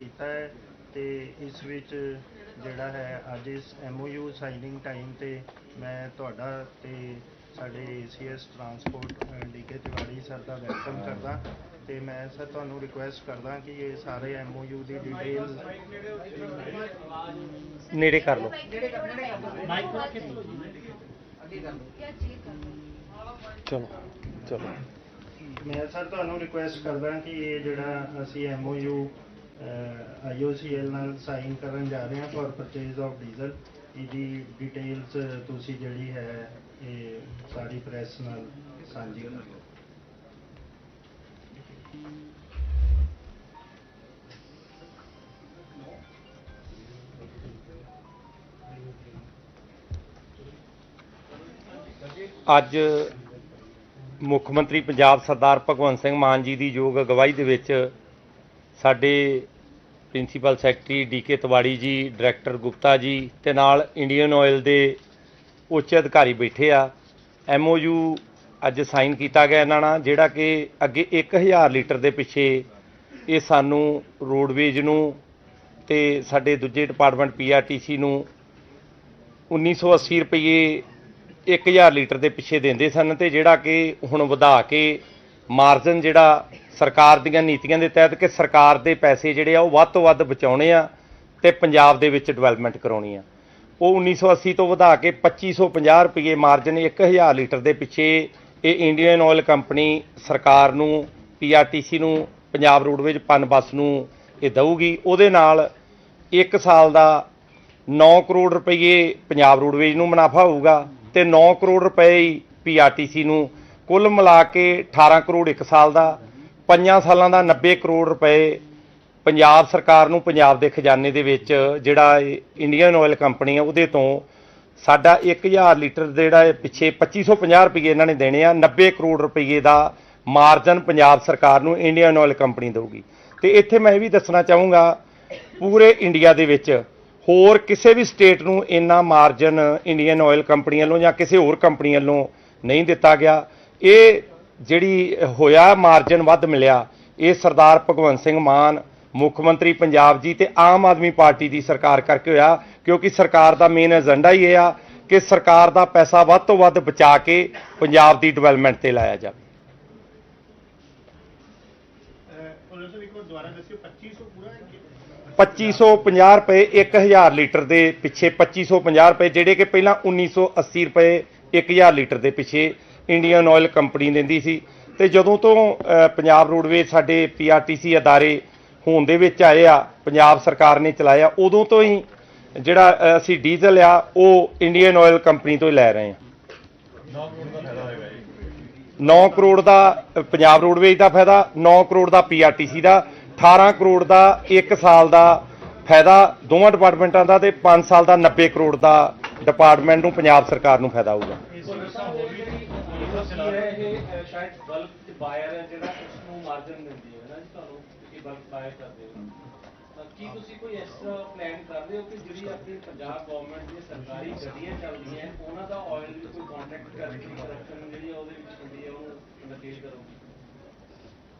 ਕੀਤਾ ਹੈ ਤੇ ਇਸ ਵਿੱਚ ਜਿਹੜਾ ਹੈ ਅੱਜ ਇਸ ਐਮਓਯੂ ਸਾਈਨਿੰਗ ਟਾਈਮ ਤੇ ਮੈਂ ਤੁਹਾਡਾ ਤੇ ਸਾਡੇ ACS transport DK Tiwari sir ਦਾ ਵੈਲਕਮ ਕਰਦਾ। ਤੇ ਮੈਂ ਸਰ ਤੁਹਾਨੂੰ ਰਿਕੁਐਸਟ ਕਰਦਾ ਕਿ ਇਹ ਸਾਰੇ ਐਮਓਯੂ ਦੀ ਡਿਟੇਲ ਨੇੜੇ ਕਰ ਲਓ। ਚਲੋ ਚਲੋ। ਮੈਂ ਸਰ ਤੁਹਾਨੂੰ ਰਿਕੁਐਸਟ ਕਰਦਾ ਕਿ ਇਹ ਜਿਹੜਾ ਅਸੀਂ ਐਮਓਯੂ ਆਈਓਸੀਐਲ ਨਾਲ ਸਾਈਨ ਕਰਨ ਜਾ ਰਹੇ ਹਾਂ ਫॉर ਪਰਚੇਜ਼ ਆਫ ਡੀਜ਼ਲ ਇਹਦੀ ਡਿਟੇਲਸ ਤੁਸੀਂ ਜਿਹੜੀ ਹੈ, ਇਹ ਸਾਰੀ ਪ੍ਰੈਸ ਨਾਲ ਸਾਂਝੀ ਕਰ ਲਓ। ਅੱਜ ਮੁੱਖ ਮੰਤਰੀ ਪੰਜਾਬ ਸਰਦਾਰ ਭਗਵੰਤ ਸਿੰਘ ਮਾਨ ਜੀ ਦੀ ਯੋਗ ਅਗਵਾਈ ਦੇ ਵਿੱਚ ਸਾਡੇ ਪ੍ਰਿੰਸੀਪਲ ਸੈਕਟਰੀ ਡੀਕੇ ਤਿਵਾੜੀ ਜੀ, ਡਾਇਰੈਕਟਰ ਗੁਪਤਾ ਜੀ ਤੇ ਨਾਲ ਇੰਡੀਅਨ ਆਇਲ ਦੇ ਉੱਚ ਅਧਿਕਾਰੀ ਬੈਠੇ ਆ। ਐਮਓਯੂ ਅੱਜ ਸਾਈਨ ਕੀਤਾ ਗਿਆ ਇਹਨਾਂ ਨਾਲ, ਜਿਹੜਾ ਕਿ ਅੱਗੇ 1000 ਲੀਟਰ ਦੇ ਪਿੱਛੇ ਇਹ ਸਾਨੂੰ ਰੋਡਵੇਜ ਨੂੰ ਤੇ ਸਾਡੇ ਦੂਜੇ ਡਿਪਾਰਟਮੈਂਟ ਪੀਆਰਟੀਸੀ ਨੂੰ 1980 ਰੁਪਏ 1000 ਲੀਟਰ ਦੇ ਪਿੱਛੇ ਦਿੰਦੇ ਸਨ ਤੇ ਜਿਹੜਾ ਕਿ ਹੁਣ ਵਧਾ ਕੇ ਮਾਰਜਨ ਜਿਹੜਾ ਸਰਕਾਰ ਦੀਆਂ ਨੀਤੀਆਂ ਦੇ ਤਹਿਤ ਕਿ ਸਰਕਾਰ ਦੇ ਪੈਸੇ ਜਿਹੜੇ ਆ ਉਹ ਵੱਧ ਤੋਂ ਵੱਧ ਬਚਾਉਣੇ ਆ ਤੇ ਪੰਜਾਬ ਦੇ ਵਿੱਚ ਡਿਵੈਲਪਮੈਂਟ ਕਰਾਉਣੀ ਆ। ਉਹ 1980 ਤੋਂ ਵਧਾ ਕੇ 2550 ਰੁਪਏ ਮਾਰਜਨ 1000 ਲੀਟਰ ਦੇ ਪਿੱਛੇ ਇਹ ਇੰਡੀਅਨ ਆਇਲ ਕੰਪਨੀ ਸਰਕਾਰ ਨੂੰ ਪੀਆਰਟੀਸੀ ਨੂੰ, ਪੰਜਾਬ ਰੋਡਵੇਜ ਪਨ ਬੱਸ ਨੂੰ ਇਹ ਦਊਗੀ। ਉਹਦੇ ਨਾਲ 1 ਸਾਲ ਦਾ 9 ਕਰੋੜ ਰੁਪਏ ਪੰਜਾਬ ਰੋਡਵੇਜ ਨੂੰ ਮੁਨਾਫਾ ਹੋਊਗਾ ਤੇ 9 ਕਰੋੜ ਰੁਪਏ ਹੀ ਪੀਆਰਟੀਸੀ ਨੂੰ ਕੁੱਲ ਮਿਲਾ ਕੇ 18 ਕਰੋੜ ਇੱਕ ਸਾਲ ਦਾ, ਪੰਜਾਂ ਸਾਲਾਂ ਦਾ 90 ਕਰੋੜ ਰੁਪਏ ਪੰਜਾਬ ਸਰਕਾਰ ਨੂੰ ਪੰਜਾਬ ਦੇ ਖਜ਼ਾਨੇ ਦੇ ਵਿੱਚ ਜਿਹੜਾ ਇੰਡੀਅਨ ਆਇਲ ਕੰਪਨੀ ਆ, ਉਹਦੇ ਤੋਂ ਸਾਡਾ 1000 ਲੀਟਰ ਜਿਹੜਾ ਇਹ ਪਿੱਛੇ 2550 ਰੁਪਏ ਇਹਨਾਂ ਨੇ ਦੇਣੇ ਆ 90 ਕਰੋੜ ਰੁਪਏ ਦਾ ਮਾਰਜਨ ਪੰਜਾਬ ਸਰਕਾਰ ਨੂੰ ਇੰਡੀਅਨ ਆਇਲ ਕੰਪਨੀ ਦੇਊਗੀ। ਤੇ ਇੱਥੇ ਮੈਂ ਇਹ ਵੀ ਦੱਸਣਾ ਚਾਹੂੰਗਾ, ਪੂਰੇ ਇੰਡੀਆ ਦੇ ਵਿੱਚ ਹੋਰ ਕਿਸੇ ਵੀ ਸਟੇਟ ਨੂੰ ਇੰਨਾ ਮਾਰਜਨ ਇੰਡੀਅਨ ਆਇਲ ਕੰਪਨੀ ਵੱਲੋਂ ਜਾਂ ਕਿਸੇ ਹੋਰ ਕੰਪਨੀ ਵੱਲੋਂ ਨਹੀਂ ਦਿੱਤਾ ਗਿਆ। ਇਹ ਜਿਹੜੀ ਹੋਇਆ ਮਾਰਜਨ ਵੱਧ ਮਿਲਿਆ, ਇਹ ਸਰਦਾਰ ਭਗਵੰਤ ਸਿੰਘ ਮਾਨ, ਮੁੱਖ ਮੰਤਰੀ ਪੰਜਾਬ ਜੀ ਤੇ ਆਮ ਆਦਮੀ ਪਾਰਟੀ ਦੀ ਸਰਕਾਰ ਕਰਕੇ ਹੋਇਆ, ਕਿਉਂਕਿ ਸਰਕਾਰ ਦਾ ਮੇਨ ਏਜੰਡਾ ਹੀ ਇਹ ਆ ਕਿ ਸਰਕਾਰ ਦਾ ਪੈਸਾ ਵੱਧ ਤੋਂ ਵੱਧ ਬਚਾ ਕੇ ਪੰਜਾਬ ਦੀ ਡਿਵੈਲਪਮੈਂਟ ਤੇ ਲਾਇਆ ਜਾਵੇ। ਉਹਨਾਂ ਸਰ ਇੱਕ ਵਾਰ ਦੁਬਾਰਾ ਦੱਸਿਓ 2500 ਪੂਰਾ ਹੈ ਕਿ 2550 ਰੁਪਏ 1000 ਲੀਟਰ ਦੇ ਪਿੱਛੇ 2550 ਰੁਪਏ, ਜਿਹੜੇ ਕਿ ਪਹਿਲਾਂ 1980 ਰੁਪਏ 1000 ਲੀਟਰ ਦੇ ਪਿੱਛੇ ਇੰਡੀਅਨ ਆਇਲ ਕੰਪਨੀ ਦਿੰਦੀ ਸੀ। ਤੇ ਜਦੋਂ ਤੋਂ ਪੰਜਾਬ ਰੋਡਵੇਜ਼ ਸਾਡੇ ਪੀਆਰਟੀਸੀ ਅਦਾਰੇ ਹੋਣ ਦੇ ਵਿੱਚ ਆਏ ਆ, ਪੰਜਾਬ ਸਰਕਾਰ ਨੇ ਚਲਾਇਆ, ਉਦੋਂ ਤੋਂ ਹੀ ਜਿਹੜਾ ਅਸੀਂ ਡੀਜ਼ਲ ਆ, ਉਹ ਇੰਡੀਅਨ ਆਇਲ ਕੰਪਨੀ ਤੋਂ ਹੀ ਲੈ ਰਹੇ ਹਾਂ 9 ਕਰੋੜ ਦਾ ਪੰਜਾਬ ਰੋਡਵੇਜ਼ ਦਾ ਫਾਇਦਾ 9 ਕਰੋੜ ਦਾ ਪੀਆਰਟੀਸੀ ਦਾ 18 ਕਰੋੜ ਦਾ 1 ਸਾਲ ਦਾ ਫਾਇਦਾ ਦੋਵਾਂ ਡਿਪਾਰਟਮੈਂਟਾਂ ਦਾ ਤੇ 5 ਸਾਲ ਦਾ 90 ਕਰੋੜ ਦਾ ਡਿਪਾਰਟਮੈਂਟ ਨੂੰ ਪੰਜਾਬ ਸਰਕਾਰ ਨੂੰ ਫਾਇਦਾ ਹੋਊਗਾ। ਸ਼ਾਇਦ ਬਲਕ ਚ ਬਾਇਰ ਹੈ ਜਿਹੜਾ ਉਸ ਨੂੰ ਮਾਰਜਨ ਦਿੰਦੀ ਹੈ ਨਾ ਜੀ ਤੁਹਾਨੂੰ? ਕਿ ਬਲਕ ਬਾਇਰ ਕਰਦੇ ਹੋ। ਤਾਂ ਕੀ ਤੁਸੀਂ ਕੋਈ ਇਸ ਪਲਾਨ ਕਰਦੇ ਹੋ ਕਿ ਜਿਹੜੀ ਆਪਣੀ ਪੰਜਾਬ ਗਵਰਨਮੈਂਟ ਦੀਆਂ ਸਰਕਾਰੀ ਗੱਡੀਆਂ ਚੱਲਦੀਆਂ, ਉਹਨਾਂ ਦਾ ਆਇਲ ਵੀ ਕੋਈ ਕੰਟਰੈਕਟ ਕਰਕੇ ਪ੍ਰੋਡਕਸ਼ਨ ਜਿਹੜੀ ਉਹਦੇ ਵਿੱਚ ਹੁੰਦੀ ਹੈ ਉਹਨੂੰ ਡਿਟੇਲ ਕਰੋਗੇ?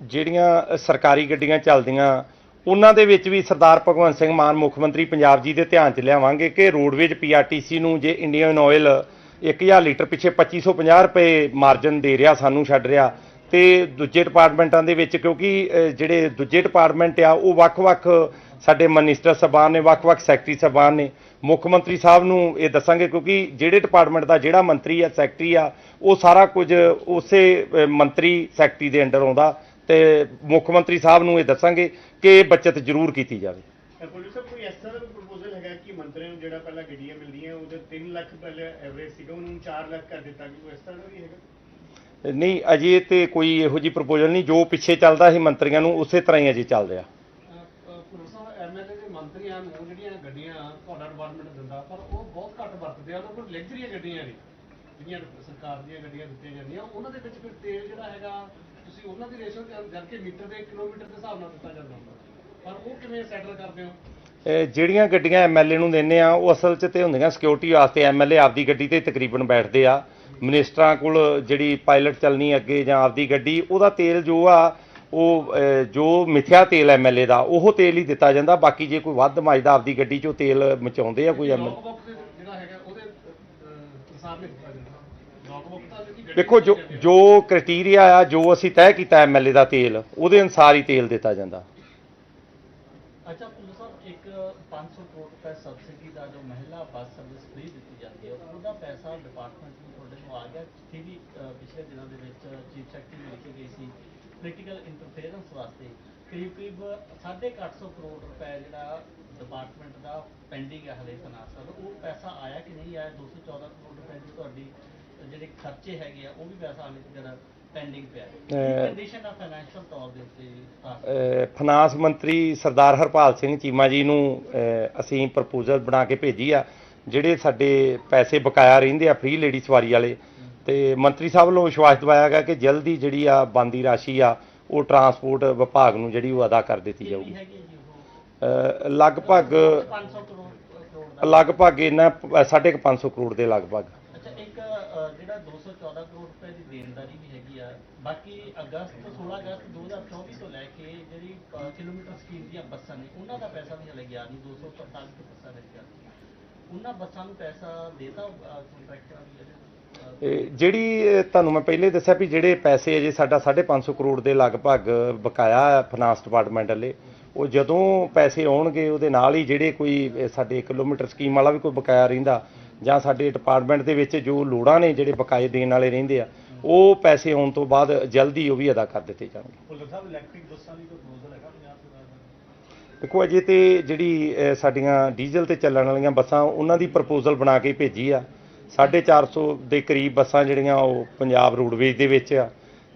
ਜਿਹੜੀਆਂ ਸਰਕਾਰੀ ਗੱਡੀਆਂ ਚੱਲਦੀਆਂ, ਉਹਨਾਂ ਦੇ ਵਿੱਚ ਵੀ ਸਰਦਾਰ ਭਗਵੰਤ ਸਿੰਘ ਮਾਨ ਮੁੱਖ ਮੰਤਰੀ ਪੰਜਾਬ ਜੀ ਦੇ ਧਿਆਨ 'ਚ ਲਿਆਵਾਂਗੇ ਕਿ ਰੋਡਵੇਜ ਪੀਆਰਟੀਸੀ ਨੂੰ ਜੇ ਇੰਡੀਅਨ ਆਇਲ 1000 ਲੀਟਰ ਪਿੱਛੇ 2550 ਰੁਪਏ ਮਾਰਜਨ ਦੇ ਰਿਹਾ, ਸਾਨੂੰ ਛੱਡ ਰਿਹਾ। ਤੇ ਦੂਜੇ ਡਿਪਾਰਟਮੈਂਟਾਂ ਦੇ ਵਿੱਚ, ਕਿਉਂਕਿ ਜਿਹੜੇ ਦੂਜੇ ਡਿਪਾਰਟਮੈਂਟ ਆ, ਉਹ ਵੱਖ-ਵੱਖ ਸਾਡੇ ਮਨਿਸਟਰ ਸਾਹਿਬਾਨ ਨੇ, ਵੱਖ-ਵੱਖ ਸੈਕਟਰੀ ਸਾਹਿਬਾਨ ਨੇ। ਮੁੱਖ ਮੰਤਰੀ ਸਾਹਿਬ ਨੂੰ ਇਹ ਦੱਸਾਂਗੇ, ਕਿਉਂਕਿ ਜਿਹੜੇ ਡਿਪਾਰਟਮੈਂਟ ਦਾ ਜਿਹੜਾ ਮੰਤਰੀ ਆ ਸੈਕਟਰੀ ਆ, ਉਹ ਸਾਰਾ ਕੁਝ ਉਸੇ ਮੰਤਰੀ ਸੈਕਟਰੀ ਦੇ ਅੰਡਰ ਆਉਂਦਾ। ਤੇ ਮੁੱਖ ਮੰਤਰੀ ਸਾਹਿਬ ਨੂੰ ਇਹ ਦੱਸਾਂਗੇ ਕਿ ਇਹ ਬਚਤ ਜ਼ਰੂਰ ਕੀਤੀ ਜਾਵੇ। ਕੋਈ ਇਸ ਤਰ੍ਹਾਂ ਕਿ ਮੰਤਰੀਆਂ ਨੂੰ ਜਿਹੜਾ ਪਹਿਲਾਂ ਗੱਡੀਆਂ ਮਿਲਦੀਆਂ ਉਹਦੇ 3 ਲੱਖ ਪਹਿਲੇ ਐਵਰੇਜ ਸੀਗਾ ਉਹਨੂੰ 4 ਲੱਖ ਕਰ ਦਿੱਤਾ ਕਿ ਇਸ ਤਰ੍ਹਾਂ ਦਾ ਵੀ ਹੈਗਾ? ਨਹੀਂ ਅਜੇ ਤੇ ਕੋਈ ਇਹੋ ਜੀ ਪ੍ਰਪੋਜ਼ਲ ਨਹੀਂ ਜੋ ਪਿੱਛੇ ਚੱਲਦਾ ਸੀ ਮੰਤਰੀਆਂ ਨੂੰ ਉਸੇ ਤਰ੍ਹਾਂ ਹੀ ਅਜੇ ਚੱਲ ਰਿਹਾ। ਪੁਲਿਸ ਐਮਐਲਏ ਦੇ ਮੰਤਰੀਆਂ ਨੂੰ ਜਿਹੜੀਆਂ ਗੱਡੀਆਂ ਤੁਹਾਡਾ ਡਿਪਾਰਟਮੈਂਟ ਦਿੰਦਾ ਪਰ ਉਹ ਬਹੁਤ ਘੱਟ ਵਰਤਦੇ ਆ ਉਹਨਾਂ ਕੋਲ ਲਗਜ਼ਰੀਆਂ ਗੱਡੀਆਂ ਨੇ ਜਿਹੜੀਆਂ ਸਰਕਾਰ ਦੀਆਂ ਗੱਡੀਆਂ ਦਿੱਤੀਆਂ ਜਾਂਦੀਆਂ। ਉਹਨਾਂ ਦੇ ਵਿੱਚ ਫਿਰ ਤੇਲ ਜਿਹੜਾ ਹੈਗਾ ਤੁਸੀਂ ਉਹਨਾਂ ਦੀ ਰੇਸ਼ੋ ਕਰਕੇ ਮੀਟਰ ਦੇ ਕਿਲੋਮੀਟਰ ਦੇ ਹਿਸਾਬ ਨਾਲ ਦਿੱਤਾ ਜਾਂਦਾ ਹੁੰਦਾ। ਪਰ ਉਹ ਕਿਵੇਂ ਸੈਟਲ ਕਰਦੇ ਹੋ? ਇਹ ਜਿਹੜੀਆਂ ਗੱਡੀਆਂ ਐਮਐਲਏ ਨੂੰ ਦਿੰਨੇ ਆ ਉਹ ਅਸਲ 'ਚ ਤੇ ਹੁੰਦੀਆਂ ਸਿਕਿਉਰਿਟੀ ਵਾਸਤੇ ਐਮਐਲਏ ਆਪਦੀ ਗੱਡੀ ਤੇ ਤਕਰੀਬਨ ਬੈਠਦੇ ਆ। ਮਿਨਿਸਟਰਾਂ ਕੋਲ ਜਿਹੜੀ ਪਾਇਲਟ ਚੱਲਣੀ ਅੱਗੇ ਜਾਂ ਆਪਦੀ ਗੱਡੀ ਉਹਦਾ ਤੇਲ ਜੋ ਆ ਉਹ ਜੋ ਮਿਥਿਆ ਤੇਲ ਐਮਐਲਏ ਦਾ ਉਹ ਤੇਲ ਹੀ ਦਿੱਤਾ ਜਾਂਦਾ। ਬਾਕੀ ਜੇ ਕੋਈ ਵੱਧ ਮੱਝਦਾ ਆਪਦੀ ਗੱਡੀ 'ਚੋਂ ਤੇਲ ਮਚਾਉਂਦੇ ਆ ਕੋਈ ਐਮਐਲਏ ਦੇਖੋ ਜੋ। ਜੋ ਕ੍ਰਾਈਟੇਰੀਆ ਆ ਜੋ ਅਸੀਂ ਤੈਅ ਕੀਤਾ ਐਮਐਲਏ ਦਾ ਤੇਲ ਉਹਦੇ ਅਨੁਸਾਰ ਹੀ ਤੇਲ ਦਿੱਤਾ ਜਾਂਦਾ। ਅੱਛਾ ਪੁਲਿਸ ਸਾਹਿਬ ਇੱਕ 500 ਕਰੋੜ ਰੁਪਏ ਸਬਸਿਡੀ ਦਾ ਜੋ ਮਹਿਲਾ ਬੱਸ ਸਰਵਿਸ ਫ੍ਰੀ ਦਿੱਤੀ ਜਾਂਦੀ ਹੈ, ਉਹਦਾ ਪੈਸਾ ਡਿਪਾਰਟਮੈਂਟ ਨੂੰ ਤੁਹਾਡੇ ਨੂੰ ਆ ਗਿਆ। ਜਿੱਥੇ ਵੀ ਪਿਛਲੇ ਦਿਨਾਂ ਦੇ ਵਿੱਚ ਚੀਫ ਸੈਕਟਰੀ ਨੂੰ ਲਿਖੀ ਗਈ ਸੀ ਪੋਲੀਟੀਕਲ ਇੰਟਰਫੇਰੈਂਸ ਵਾਸਤੇ। ਕਰੀਬ ਕਰੀਬ 850 ਕਰੋੜ ਰੁਪਏ ਜਿਹੜਾ ਡਿਪਾਰਟਮੈਂਟ ਦਾ ਪੈਂਡਿੰਗ ਹੈ ਹਲੇ ਫਾਈਨਾਂਸ ਉਹ ਪੈਸਾ ਆਇਆ ਕਿ ਨਹੀਂ ਆਇਆ? 214 ਕਰੋੜ ਰੁਪਏ ਦੀ ਤੁਹਾਡੀ ਜਿਹੜੇ ਖਰਚੇ ਹੈਗੇ ਆ, ਉਹ ਵੀ ਪੈਸਾ ਹਾਲੇ ਤੱਕ ਪੈਂਡਿੰਗ ਪਿਆ। ਹੈ ਅਹ, ਕੰਡੀਸ਼ਨ ਆ ਫਾਈਨੈਂਸ਼ੀਅਲ ਤੌਰ ਦੇ ਉੱਤੇ ਖਾਸ ਅਹ ਫਾਈਨਾਂਸ ਮੰਤਰੀ ਸਰਦਾਰ ਹਰਪਾਲ ਸਿੰਘ ਚੀਮਾ ਜੀ ਨੂੰ ਅਸੀਂ ਪ੍ਰਪੋਜ਼ਲ ਬਣਾ ਕੇ ਭੇਜੀ ਆ ਜਿਹੜੇ ਸਾਡੇ ਪੈਸੇ ਬਕਾਇਆ ਰਹਿੰਦੇ ਆ ਫ੍ਰੀ ਲੇਡੀ ਸਵਾਰੀ ਵਾਲੇ। ਤੇ ਮੰਤਰੀ ਸਾਹਿਬ ਵੱਲੋਂ ਵਿਸ਼ਵਾਸ ਦਿਵਾਇਆ ਗਿਆ ਕਿ ਜਲਦੀ ਜਿਹੜੀ ਆ ਬੰਦੀ ਰਾਸ਼ੀ ਆ ਉਹ ਟਰਾਂਸਪੋਰਟ ਵਿਭਾਗ ਨੂੰ ਜਿਹੜੀ ਉਹ ਅਦਾ ਕਰ ਦਿੱਤੀ ਜਾਊਗੀ। ਲਗਭਗ 500 ਕਰੋੜ ਕਰੋੜ ਦਾ। ਲਗਭਗ ਇਹਨਾਂ 550 ਕਰੋੜ ਦੇ ਲਗਭਗ। ਜਿਹੜਾ 214 ਕਰੋੜ ਰੁਪਏ ਦੀ ਦੇਣਦਾਰੀ ਵੀ ਹੈਗੀ ਆ, ਬਾਕੀ ਅਗਸਤ 16 ਅਗਸਤ 2024 ਤੋਂ ਲੈ ਕੇ ਜਿਹੜੀ ਕਿਲੋਮੀਟਰ ਸਕੀਮ ਦੀਆਂ ਬੱਸਾਂ ਨੇ, ਉਹਨਾਂ ਦਾ ਪੈਸਾ ਵੀ ਹਲੇ ਗਿਆ ਨਹੀਂ 245 ਬੱਸਾਂ ਰਹਿ ਗਈਆਂ ਉਹਨਾਂ ਬੱਸਾਂ ਨੂੰ ਪੈਸਾ ਦੇਤਾ ਕੰਟਰੈਕਟਰਾਂ ਦੀ ਜਿਹੜੀ ਤੁਹਾਨੂੰ ਮੈਂ ਪਹਿਲੇ ਦੱਸਿਆ ਵੀ ਜਿਹੜੇ ਪੈਸੇ ਅਜੇ ਸਾਡਾ 550 ਕਰੋੜ ਦੇ ਲਗਭਗ ਬਕਾਇਆ ਫਾਈਨਾਂਸ ਡਿਪਾਰਟਮੈਂਟ ਵੱਲੇ, ਉਹ ਜਦੋਂ ਪੈਸੇ ਆਉਣਗੇ, ਉਹਦੇ ਨਾਲ ਹੀ ਜਿਹੜੇ ਕੋਈ ਸਾਡੇ ਕਿਲੋਮੀਟਰ ਸਕੀਮ ਵਾਲਾ ਵੀ ਕੋਈ ਬਕਾਇਆ ਰਹਿੰਦਾ ਜਾਂ ਸਾਡੇ ਡਿਪਾਰਟਮੈਂਟ ਦੇ ਵਿੱਚ ਜੋ ਲੋੜਾਂ ਨੇ ਜਿਹੜੇ ਬਕਾਏ ਦੇਣ ਵਾਲੇ ਰਹਿੰਦੇ ਆ ਉਹ ਪੈਸੇ ਆਉਣ ਤੋਂ ਬਾਅਦ ਜਲਦੀ ਉਹ ਵੀ ਅਦਾ ਕਰ ਦਿੱਤੇ ਜਾਣਗੇ। ਭੁੱਲਰ ਸਾਹਿਬ ਇਲੈਕਟ੍ਰਿਕ ਬੱਸਾਂ ਦੀ ਕੋਈ ਪ੍ਰਪੋਜ਼ਲ ਹੈਗਾ ਪੰਜਾਬ ਸਰਕਾਰ ਦਾ? ਦੇਖੋ ਅਜੇ ਤੇ ਜਿਹੜੀ ਸਾਡੀਆਂ ਡੀਜ਼ਲ ਤੇ ਚੱਲਣ ਵਾਲੀਆਂ ਬੱਸਾਂ ਉਹਨਾਂ ਦੀ ਪ੍ਰਪੋਜ਼ਲ ਬਣਾ ਕੇ ਭੇਜੀ ਆ। 450 ਦੇ ਕਰੀਬ ਬੱਸਾਂ ਜਿਹੜੀਆਂ ਉਹ ਪੰਜਾਬ ਰੋਡਵੇਜ਼ ਦੇ ਵਿੱਚ ਆ।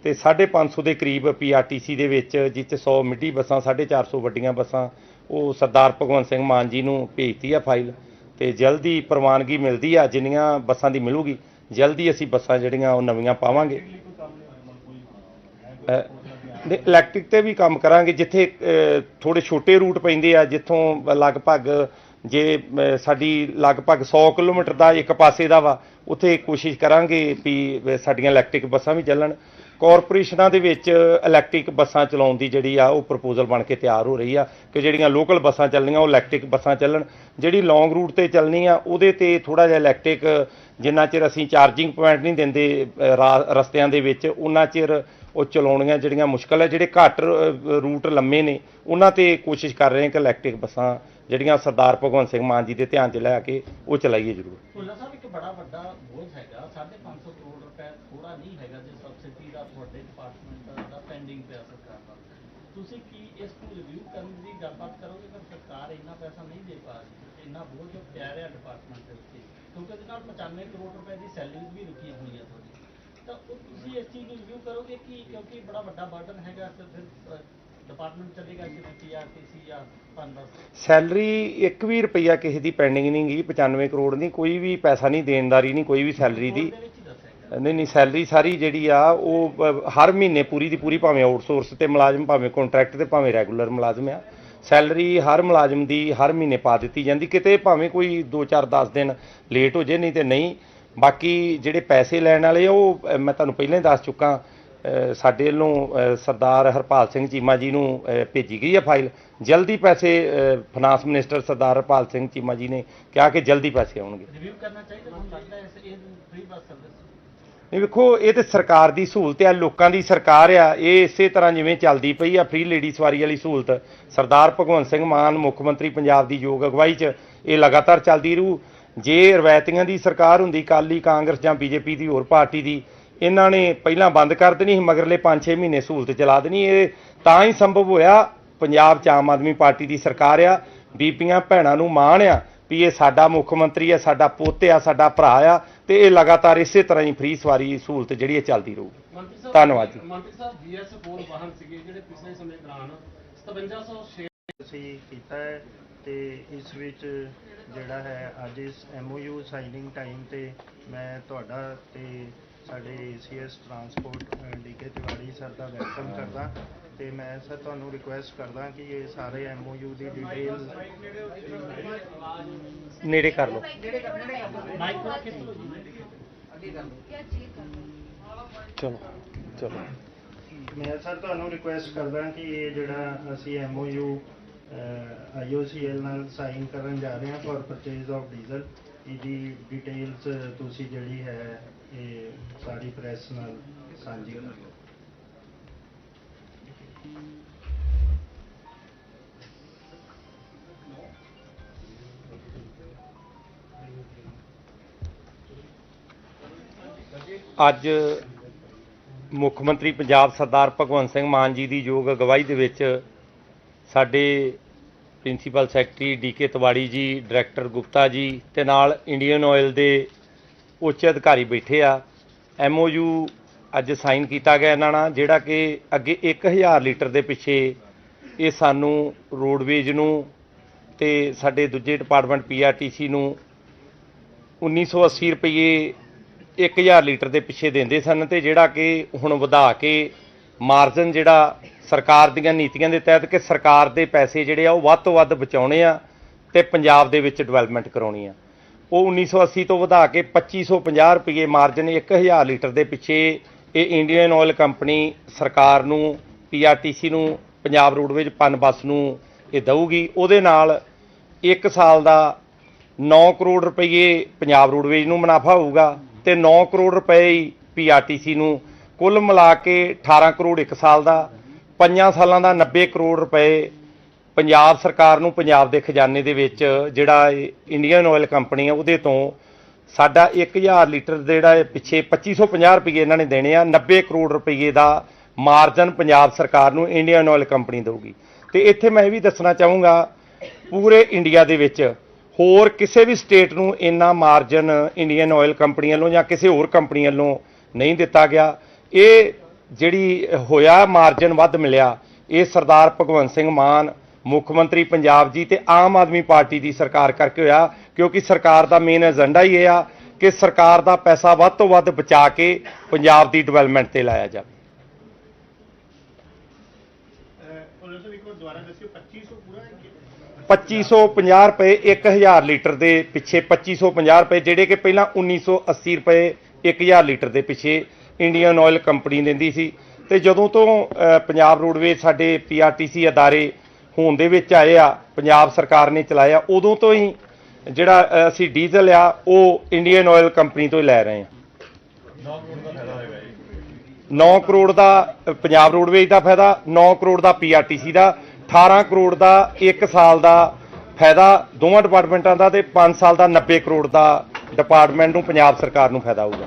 ਤੇ 550 ਦੇ ਕਰੀਬ ਪੀਆਰਟੀਸੀ ਦੇ ਵਿੱਚ ਜਿਸ 'ਚ 100 ਮਿੱਡੀ ਬੱਸਾਂ 450 ਵੱਡੀਆਂ ਬੱਸਾਂ ਉਹ ਸਰਦਾਰ ਭਗਵੰਤ ਸਿੰਘ ਮਾਨ ਜੀ ਨੂੰ ਭੇਜਤੀ ਆ ਫਾਈਲ ਤੇ ਜਲਦੀ ਪ੍ਰਵਾਨਗੀ ਮਿਲਦੀ ਆ ਜਿੰਨੀਆਂ ਬੱਸਾਂ ਦੀ ਮਿਲੂਗੀ ਜਲਦੀ ਅਸੀਂ ਬੱਸਾਂ ਜਿਹੜੀਆਂ ਉਹ ਨਵੀਆਂ ਪਾਵਾਂਗੇ। ਨੇ ਇਲੈਕਟ੍ਰਿਕ ਤੇ ਵੀ ਕੰਮ ਕਰਾਂਗੇ ਜਿੱਥੇ ਅਹ, ਥੋੜੇ ਛੋਟੇ ਰੂਟ ਪੈਂਦੇ ਆ ਜਿੱਥੋਂ ਲਗਭਗ ਜੇ ਸਾਡੀ ਲਗਭਗ 100 ਕਿਲੋਮੀਟਰ ਦਾ ਇੱਕ ਪਾਸੇ ਦਾ ਵਾ ਉੱਥੇ ਕੋਸ਼ਿਸ਼ ਕਰਾਂਗੇ ਵੀ ਸਾਡੀਆਂ ਇਲੈਕਟ੍ਰਿਕ ਬੱਸਾਂ ਵੀ ਚੱਲਣ। ਕਾਰਪੋਰੇਸ਼ਨਾਂ ਦੇ ਵਿੱਚ ਇਲੈਕਟ੍ਰਿਕ ਬੱਸਾਂ ਚਲਾਉਣ ਦੀ ਜਿਹੜੀ ਆ ਉਹ ਪ੍ਰਪੋਜ਼ਲ ਬਣ ਕੇ ਤਿਆਰ ਹੋ ਰਹੀ ਆ ਕਿ ਜਿਹੜੀਆਂ ਲੋਕਲ ਬੱਸਾਂ ਚੱਲਣੀਆਂ ਉਹ ਇਲੈਕਟ੍ਰਿਕ ਬੱਸਾਂ ਚੱਲਣ। ਜਿਹੜੀ ਲੌਂਗ ਰੂਟ ਤੇ ਚੱਲਣੀ ਆ, ਉਹਦੇ ਤੇ ਥੋੜਾ ਜਿਹਾ ਇਲੈਕਟ੍ਰਿਕ ਜਿੰਨਾ ਚਿਰ ਅਸੀਂ ਚਾਰਜਿੰਗ ਪੁਆਇੰਟ ਨਹੀਂ ਦਿੰਦੇ ਰਾ- ਰਸਤਿਆਂ ਦੇ ਵਿੱਚ ਉਹਨਾਂ ਚਿਰ ਉਹ ਚਲਾਉਣੀਆਂ ਜਿਹੜੀਆਂ ਮੁਸ਼ਕਲ ਹੈ ਜਿਹੜੇ ਘੱਟ ਰੂਟ ਲੰਮੇ ਨੇ ਉਹਨਾਂ ਤੇ ਕੋਸ਼ਿਸ਼ ਕਰ ਰਹੇ ਹਾਂ ਕਿ ਇਲੈਕਟ੍ਰਿਕ ਬੱਸਾਂ ਜਿਹੜੀਆਂ ਸਰਦਾਰ ਭਗਵੰਤ ਸਿੰਘ ਮਾਨ ਜੀ ਦੇ ਧਿਆਨ 'ਚ ਲੈ ਕੇ ਉਹ ਚਲਾਈਏ ਜ਼ਰੂਰ। ਭੁੱਲਰ ਸਾਹਿਬ ਇੱਕ ਬੜਾ ਵੱਡਾ ਬੋਝ ਹੈਗਾ 550 ਕਰੋੜ ਰੁਪਏ ਥੋੜਾ ਨਹੀਂ ਹੈਗਾ ਜੇ ਤੁਹਾਡੇ ਡਿਪਾਰਟਮੈਂਟ ਦਾ ਪੈਂਡਿੰਗ ਪਿਆ ਸਰਕਾਰ ਦਾ। ਤੁਸੀਂ ਕੀ ਇਸ ਨੂੰ ਰਿਵਿਊ ਕਰਨ ਦੀ ਗੱਲਬਾਤ ਕਰੋਗੇ? ਕਿ ਸਰਕਾਰ ਇੰਨਾ ਪੈਸਾ ਨਹੀਂ ਦੇ ਪਾ ਰਹੀ। ਇੰਨਾ ਬੋਝ ਪੈ ਰਿਹਾ ਡਿਪਾਰਟਮੈਂਟ ਦੇ ਉੱਤੇ। ਕਿਉਂਕਿ ਇਹਦੇ ਨਾਲ 95 ਕਰੋੜ ਰੁਪਏ ਦੀ ਸੈਲਰੀ ਵੀ ਰੁਕੀ ਹੋਈ ਹੈ ਤੁਹਾਡੀ ਤਾਂ ਉਹ ਤੁਸੀਂ ਇਸ ਚੀਜ਼ ਨੂੰ ਰਿਵਿਊ ਕਰੋਗੇ ਕਿ ਕਿਉਂਕਿ ਬੜਾ ਵੱਡਾ ਬਰਡਨ ਹੈਗਾ ਤੇ ਫਿਰ ਡਿਪਾਰਟਮੈਂਟ ਚੱਲੇਗਾ ਕਿ ਪੀਆਰਟੀਸੀ ਜਾਂ ਪੰਦਸ ਸੈਲਰੀ ਇੱਕ ਵੀ ਰੁਪਈਆ ਕਿਸੇ ਦੀ ਪੈਂਡਿੰਗ ਨਹੀਂ ਗਈ 95 ਕਰੋੜ ਦੀ ਕੋਈ ਵੀ ਪੈਸਾ ਨਹੀਂ ਦੇਣਦਾਰੀ ਨਹੀਂ ਕੋਈ ਵੀ ਸੈਲਰੀ ਦੀ। ਨਹੀਂ ਨਹੀਂ ਸੈਲਰੀ ਸਾਰੀ ਜਿਹੜੀ ਆ, ਉਹ ਹਰ ਮਹੀਨੇ ਪੂਰੀ ਦੀ ਪੂਰੀ ਭਾਵੇਂ ਆਊਟਸੋਰਸ ਤੇ ਮੁਲਾਜ਼ਮ, ਭਾਵੇਂ ਕੰਟਰੈਕਟ ਤੇ, ਭਾਵੇਂ ਰੈਗੂਲਰ ਮੁਲਾਜ਼ਮ ਆ। ਸੈਲਰੀ ਹਰ ਮੁਲਾਜ਼ਮ ਦੀ ਹਰ ਮਹੀਨੇ ਪਾ ਦਿੱਤੀ ਜਾਂਦੀ। ਕਿਤੇ ਭਾਵੇਂ ਕੋਈ 2-4 10 ਦਿਨ ਲੇਟ ਹੋ ਜੇ, ਨਹੀਂ ਤੇ ਨਹੀਂ। ਬਾਕੀ ਜਿਹੜੇ ਪੈਸੇ ਲੈਣ ਵਾਲੇ ਆ, ਉਹ ਮੈਂ ਤੁਹਾਨੂੰ ਪਹਿਲਾਂ ਹੀ ਦੱਸ ਚੁੱਕਾ ਸਾਡੇ ਵੱਲੋਂ ਸਰਦਾਰ ਹਰਪਾਲ ਸਿੰਘ ਚੀਮਾ ਜੀ ਨੂੰ ਭੇਜੀ ਗਈ ਹੈ ਫਾਈਲ ਜਲਦੀ ਪੈਸੇ ਫਾਈਨਾਂਸ ਮਿਨਿਸਟਰ ਸਰਦਾਰ ਹਰਪਾਲ ਸਿੰਘ ਚੀਮਾ ਜੀ ਨੇ ਕਿਹਾ ਕਿ ਜਲਦੀ ਪੈਸੇ ਆਉਣਗੇ। ਰਿਵਿਊ ਕਰਨਾ ਚਾਹੀਦਾ, ਤੁਹਾਨੂੰ ਲੱਗਦਾ ਇਸ, ਇਹ ਫ੍ਰੀ ਬੱਸ ਸਰਵਿਸ ਨਹੀਂ ਵੇਖੋ, ਇਹ ਤੇ ਸਰਕਾਰ ਦੀ ਸਹੂਲਤ ਆ, ਲੋਕਾਂ ਦੀ ਸਰਕਾਰ ਆ। ਇਹ ਇਸੇ ਤਰ੍ਹਾਂ ਜਿਵੇਂ ਚੱਲਦੀ ਪਈ ਆ, ਫ੍ਰੀ ਲੇਡੀ ਸਵਾਰੀ ਵਾਲੀ ਸਹੂਲਤ। ਸਰਦਾਰ ਭਗਵੰਤ ਸਿੰਘ ਮਾਨ, ਮੁੱਖ ਮੰਤਰੀ ਪੰਜਾਬ ਦੀ ਯੋਗ ਅਗਵਾਈ 'ਚ ਇਹ ਲਗਾਤਾਰ ਚੱਲਦੀ ਰਹੂ। ਜੇ ਰਵਾਇਤੀਆਂ ਦੀ ਸਰਕਾਰ ਹੁੰਦੀ ਕਾਲੀ ਕਾਂਗਰਸ ਜਾਂ ਬੀਜੇਪੀ ਦੀ ਹੋਰ ਪਾਰਟੀ ਦੀ, ਇਹਨਾਂ ਨੇ ਪਹਿਲਾਂ ਬੰਦ ਕਰ ਦੇਣੀ ਸੀ ਮਗਰਲੇ 5-6 ਮਹੀਨੇ ਸਹੂਲਤ ਚਲਾ ਦੇਣੀ। ਇਹ ਤਾਂ ਹੀ ਸੰਭਵ ਹੋਇਆ, ਪੰਜਾਬ 'ਚ ਆਮ ਆਦਮੀ ਪਾਰਟੀ ਦੀ ਸਰਕਾਰ ਆ, ਬੀਬੀਆਂ ਭੈਣਾਂ ਨੂੰ ਮਾਣ ਆ ਵੀ ਇਹ ਸਾਡਾ ਮੁੱਖ ਮੰਤਰੀ ਆ, ਸਾਡਾ ਪੁੱਤ ਆ, ਸਾਡਾ ਭਰਾ ਆ ਤੇ ਇਹ ਲਗਾਤਾਰ ਇਸੇ ਤਰ੍ਹਾਂ ਹੀ ਫ੍ਰੀ ਸਵਾਰੀ ਸਹੂਲਤ ਜਿਹੜੀ ਹੈ ਚੱਲਦੀ ਰਹੂਗੀ ਧੰਨਵਾਦ ਜੀ। ਮੰਤਰੀ ਸਾਹਿਬ ਬੀਐਸ ਫੋਰ ਵਾਹਨ ਸੀਗੇ ਜਿਹੜੇ ਪਿਛਲੇ ਸਮੇਂ ਦੌਰਾਨ 5706 ਅਸੀਂ ਕੀਤਾ ਹੈ ਤੇ ਇਸ ਵਿੱਚ ਜਿਹੜਾ ਹੈ ਅੱਜ ਇਸ ਐਮਓਯੂ ਸਾਈਨਿੰਗ ਟਾਈਮ ਤੇ ਮੈਂ ਤੁਹਾਡਾ ਤੇ ਸਾਡੇ CS transport DK Tiwari sir ਦਾ ਵੈਲਕਮ ਕਰਦਾ ਤੇ ਮੈਂ ਸਰ ਤੁਹਾਨੂੰ ਰਿਕੁਐਸਟ ਕਰਦਾ ਕਿ ਇਹ ਸਾਰੇ ਐਮਓਯੂ ਦੀ ਡਿਟੇਲ ਨੇੜੇ ਕਰ ਲਓ। ਲਓ। ਚਲੋ ਚਲੋ। ਮੈਂ ਸਰ ਤੁਹਾਨੂੰ ਰਿਕੁਐਸਟ ਕਰਦਾ ਕਿ ਇਹ ਜਿਹੜਾ ਅਸੀਂ ਐਮਓਯੂ ਆਈਓਸੀਐਲ ਨਾਲ ਸਾਈਨ ਕਰਨ ਜਾ ਰਹੇ ਹਾਂ ਫॉर ਪਰਚੇਜ਼ ਆਫ ਡੀਜ਼ਲ ਇਹਦੀ ਡਿਟੇਲਸ ਤੁਸੀਂ ਜਿਹੜੀ ਹੈ ਇਹ ਸਾਰੀ ਪ੍ਰੈਸ ਨਾਲ ਸਾਂਝੀ ਕਰੋ ਅੱਜ ਮੁੱਖ ਮੰਤਰੀ ਪੰਜਾਬ ਸਰਦਾਰ ਭਗਵੰਤ ਸਿੰਘ ਮਾਨ ਜੀ ਦੀ ਯੋਗ ਅਗਵਾਈ ਦੇ ਵਿੱਚ ਸਾਡੇ ਪ੍ਰਿੰਸੀਪਲ ਸੈਕਟਰੀ ਡੀਕੇ ਤਿਵਾੜੀ ਜੀ, ਡਾਇਰੈਕਟਰ ਗੁਪਤਾ ਜੀ ਤੇ ਨਾਲ ਇੰਡੀਅਨ ਆਇਲ ਦੇ ਉੱਚ ਅਧਿਕਾਰੀ ਬੈਠੇ ਆ। ਐਮਓਯੂ ਅੱਜ ਸਾਈਨ ਕੀਤਾ ਗਿਆ ਇਹਨਾਂ ਨਾਲ, ਜਿਹੜਾ ਕਿ ਅੱਗੇ 1000 ਲੀਟਰ ਦੇ ਪਿੱਛੇ ਇਹ ਸਾਨੂੰ ਰੋਡਵੇਜ ਨੂੰ ਤੇ ਸਾਡੇ ਦੂਜੇ ਡਿਪਾਰਟਮੈਂਟ ਪੀਆਰਟੀਸੀ ਨੂੰ 1980 ਰੁਪਏ 1000 ਲੀਟਰ ਦੇ ਪਿੱਛੇ ਦਿੰਦੇ ਸਨ ਤੇ ਜਿਹੜਾ ਕਿ ਹੁਣ ਵਧਾ ਕੇ ਮਾਰਜਨ ਜਿਹੜਾ ਸਰਕਾਰ ਦੀਆਂ ਨੀਤੀਆਂ ਦੇ ਤਹਿਤ ਕਿ ਸਰਕਾਰ ਦੇ ਪੈਸੇ ਜਿਹੜੇ ਆ ਉਹ ਵੱਧ ਤੋਂ ਵੱਧ ਬਚਾਉਣੇ ਆ ਤੇ ਪੰਜਾਬ ਦੇ ਵਿੱਚ ਡਿਵੈਲਪਮੈਂਟ ਕਰਾਉਣੀ ਆ। ਉਹ 1980 ਤੋਂ ਵਧਾ ਕੇ 2550 ਰੁਪਏ ਮਾਰਜਨ 1000 ਲੀਟਰ ਦੇ ਪਿੱਛੇ ਇਹ ਇੰਡੀਅਨ ਆਇਲ ਕੰਪਨੀ ਸਰਕਾਰ ਨੂੰ ਪੀਆਰਟੀਸੀ ਨੂੰ, ਪੰਜਾਬ ਰੋਡਵੇਜ ਪਨ ਬੱਸ ਨੂੰ ਇਹ ਦਊਗੀ। ਉਹਦੇ ਨਾਲ 1 ਸਾਲ ਦਾ 9 ਕਰੋੜ ਰੁਪਏ ਪੰਜਾਬ ਰੋਡਵੇਜ ਨੂੰ ਮੁਨਾਫਾ ਹੋਊਗਾ ਤੇ 9 ਕਰੋੜ ਰੁਪਏ ਹੀ ਪੀਆਰਟੀਸੀ ਨੂੰ ਕੁੱਲ ਮਿਲਾ ਕੇ 18 ਕਰੋੜ 1 ਸਾਲ ਦਾ, ਪੰਜਾਂ ਸਾਲਾਂ ਦਾ 90 ਕਰੋੜ ਰੁਪਏ ਪੰਜਾਬ ਸਰਕਾਰ ਨੂੰ ਪੰਜਾਬ ਦੇ ਖਜ਼ਾਨੇ ਦੇ ਵਿੱਚ ਜਿਹੜਾ ਇਹ ਇੰਡੀਅਨ ਆਇਲ ਕੰਪਨੀ ਹੈ ਉਹਦੇ ਤੋਂ ਸਾਡਾ 1000 ਲੀਟਰ ਜਿਹੜਾ ਇਹ ਪਿੱਛੇ 2550 ਰੁਪਏ ਇਹਨਾਂ ਨੇ ਦੇਣੇ ਆ 90 ਕਰੋੜ ਰੁਪਏ ਦਾ ਮਾਰਜਨ ਪੰਜਾਬ ਸਰਕਾਰ ਨੂੰ ਇੰਡੀਅਨ ਆਇਲ ਕੰਪਨੀ ਦੇਊਗੀ। ਤੇ ਇੱਥੇ ਮੈਂ ਇਹ ਵੀ ਦੱਸਣਾ ਚਾਹੂੰਗਾ, ਪੂਰੇ ਇੰਡੀਆ ਦੇ ਵਿੱਚ ਹੋਰ ਕਿਸੇ ਵੀ ਸਟੇਟ ਨੂੰ ਇੰਨਾ ਮਾਰਜਨ ਇੰਡੀਅਨ ਆਇਲ ਕੰਪਨੀ ਵੱਲੋਂ ਜਾਂ ਕਿਸੇ ਹੋਰ ਕੰਪਨੀ ਵੱਲੋਂ ਨਹੀਂ ਦਿੱਤਾ ਗਿਆ। ਇਹ ਜਿਹੜੀ ਹੋਇਆ ਮਾਰਜਨ ਵੱਧ ਮਿਲਿਆ, ਇਹ ਸਰਦਾਰ ਭਗਵੰਤ ਸਿੰਘ ਮਾਨ ਮੁੱਖ ਮੰਤਰੀ ਪੰਜਾਬ ਜੀ ਤੇ ਆਮ ਆਦਮੀ ਪਾਰਟੀ ਦੀ ਸਰਕਾਰ ਕਰਕੇ ਹੋਇਆ ਕਿਉਂਕਿ ਸਰਕਾਰ ਦਾ ਮੇਨ ਏਜੰਡਾ ਹੀ ਇਹ ਆ ਕਿ ਸਰਕਾਰ ਦਾ ਪੈਸਾ ਵੱਧ ਤੋਂ ਵੱਧ ਬਚਾ ਕੇ ਪੰਜਾਬ ਦੀ ਡਿਵੈਲਪਮੈਂਟ ਤੇ ਲਾਇਆ ਜਾਵੇ। ਦੁਬਾਰਾ ਦੱਸਿਓ 2500 ਪੂਰਾ ਹੈ ਕਿ? 2550 ਰੁਪਏ 1000 ਲੀਟਰ ਦੇ ਪਿੱਛੇ 2550 ਰੁਪਏ ਜਿਹੜੇ ਕਿ ਪਹਿਲਾਂ 1980 ਰੁਪਏ 1000 ਲੀਟਰ ਦੇ ਪਿੱਛੇ ਇੰਡੀਅਨ ਆਇਲ ਕੰਪਨੀ ਦਿੰਦੀ ਸੀ। ਤੇ ਜਦੋਂ ਤੋਂ ਪੰਜਾਬ ਰੋਡਵੇਜ਼ ਸਾਡੇ ਪੀਆਰਟੀਸੀ ਅਦਾਰੇ ਹੋਣ ਦੇ ਵਿੱਚ ਆਏ ਆ ਪੰਜਾਬ ਸਰਕਾਰ ਨੇ ਚਲਾਇਆ ਉਦੋਂ ਤੋਂ ਹੀ ਜਿਹੜਾ ਅਸੀਂ ਡੀਜ਼ਲ ਆ ਉਹ ਇੰਡੀਅਨ ਆਇਲ ਕੰਪਨੀ ਤੋਂ ਹੀ ਲੈ ਰਹੇ ਹਾਂ 9 ਕਰੋੜ ਦਾ ਪੰਜਾਬ ਰੋਡਵੇਜ਼ ਦਾ ਫਾਇਦਾ 9 ਕਰੋੜ ਦਾ ਪੀਆਰਟੀਸੀ ਦਾ 18 ਕਰੋੜ ਦਾ 1 ਸਾਲ ਦਾ ਫਾਇਦਾ ਦੋਵਾਂ ਡਿਪਾਰਟਮੈਂਟਾਂ ਦਾ ਤੇ 5 ਸਾਲ ਦਾ 90 ਕਰੋੜ ਦਾ ਡਿਪਾਰਟਮੈਂਟ ਨੂੰ ਪੰਜਾਬ ਸਰਕਾਰ ਨੂੰ ਫਾਇਦਾ ਹੋਊਗਾ।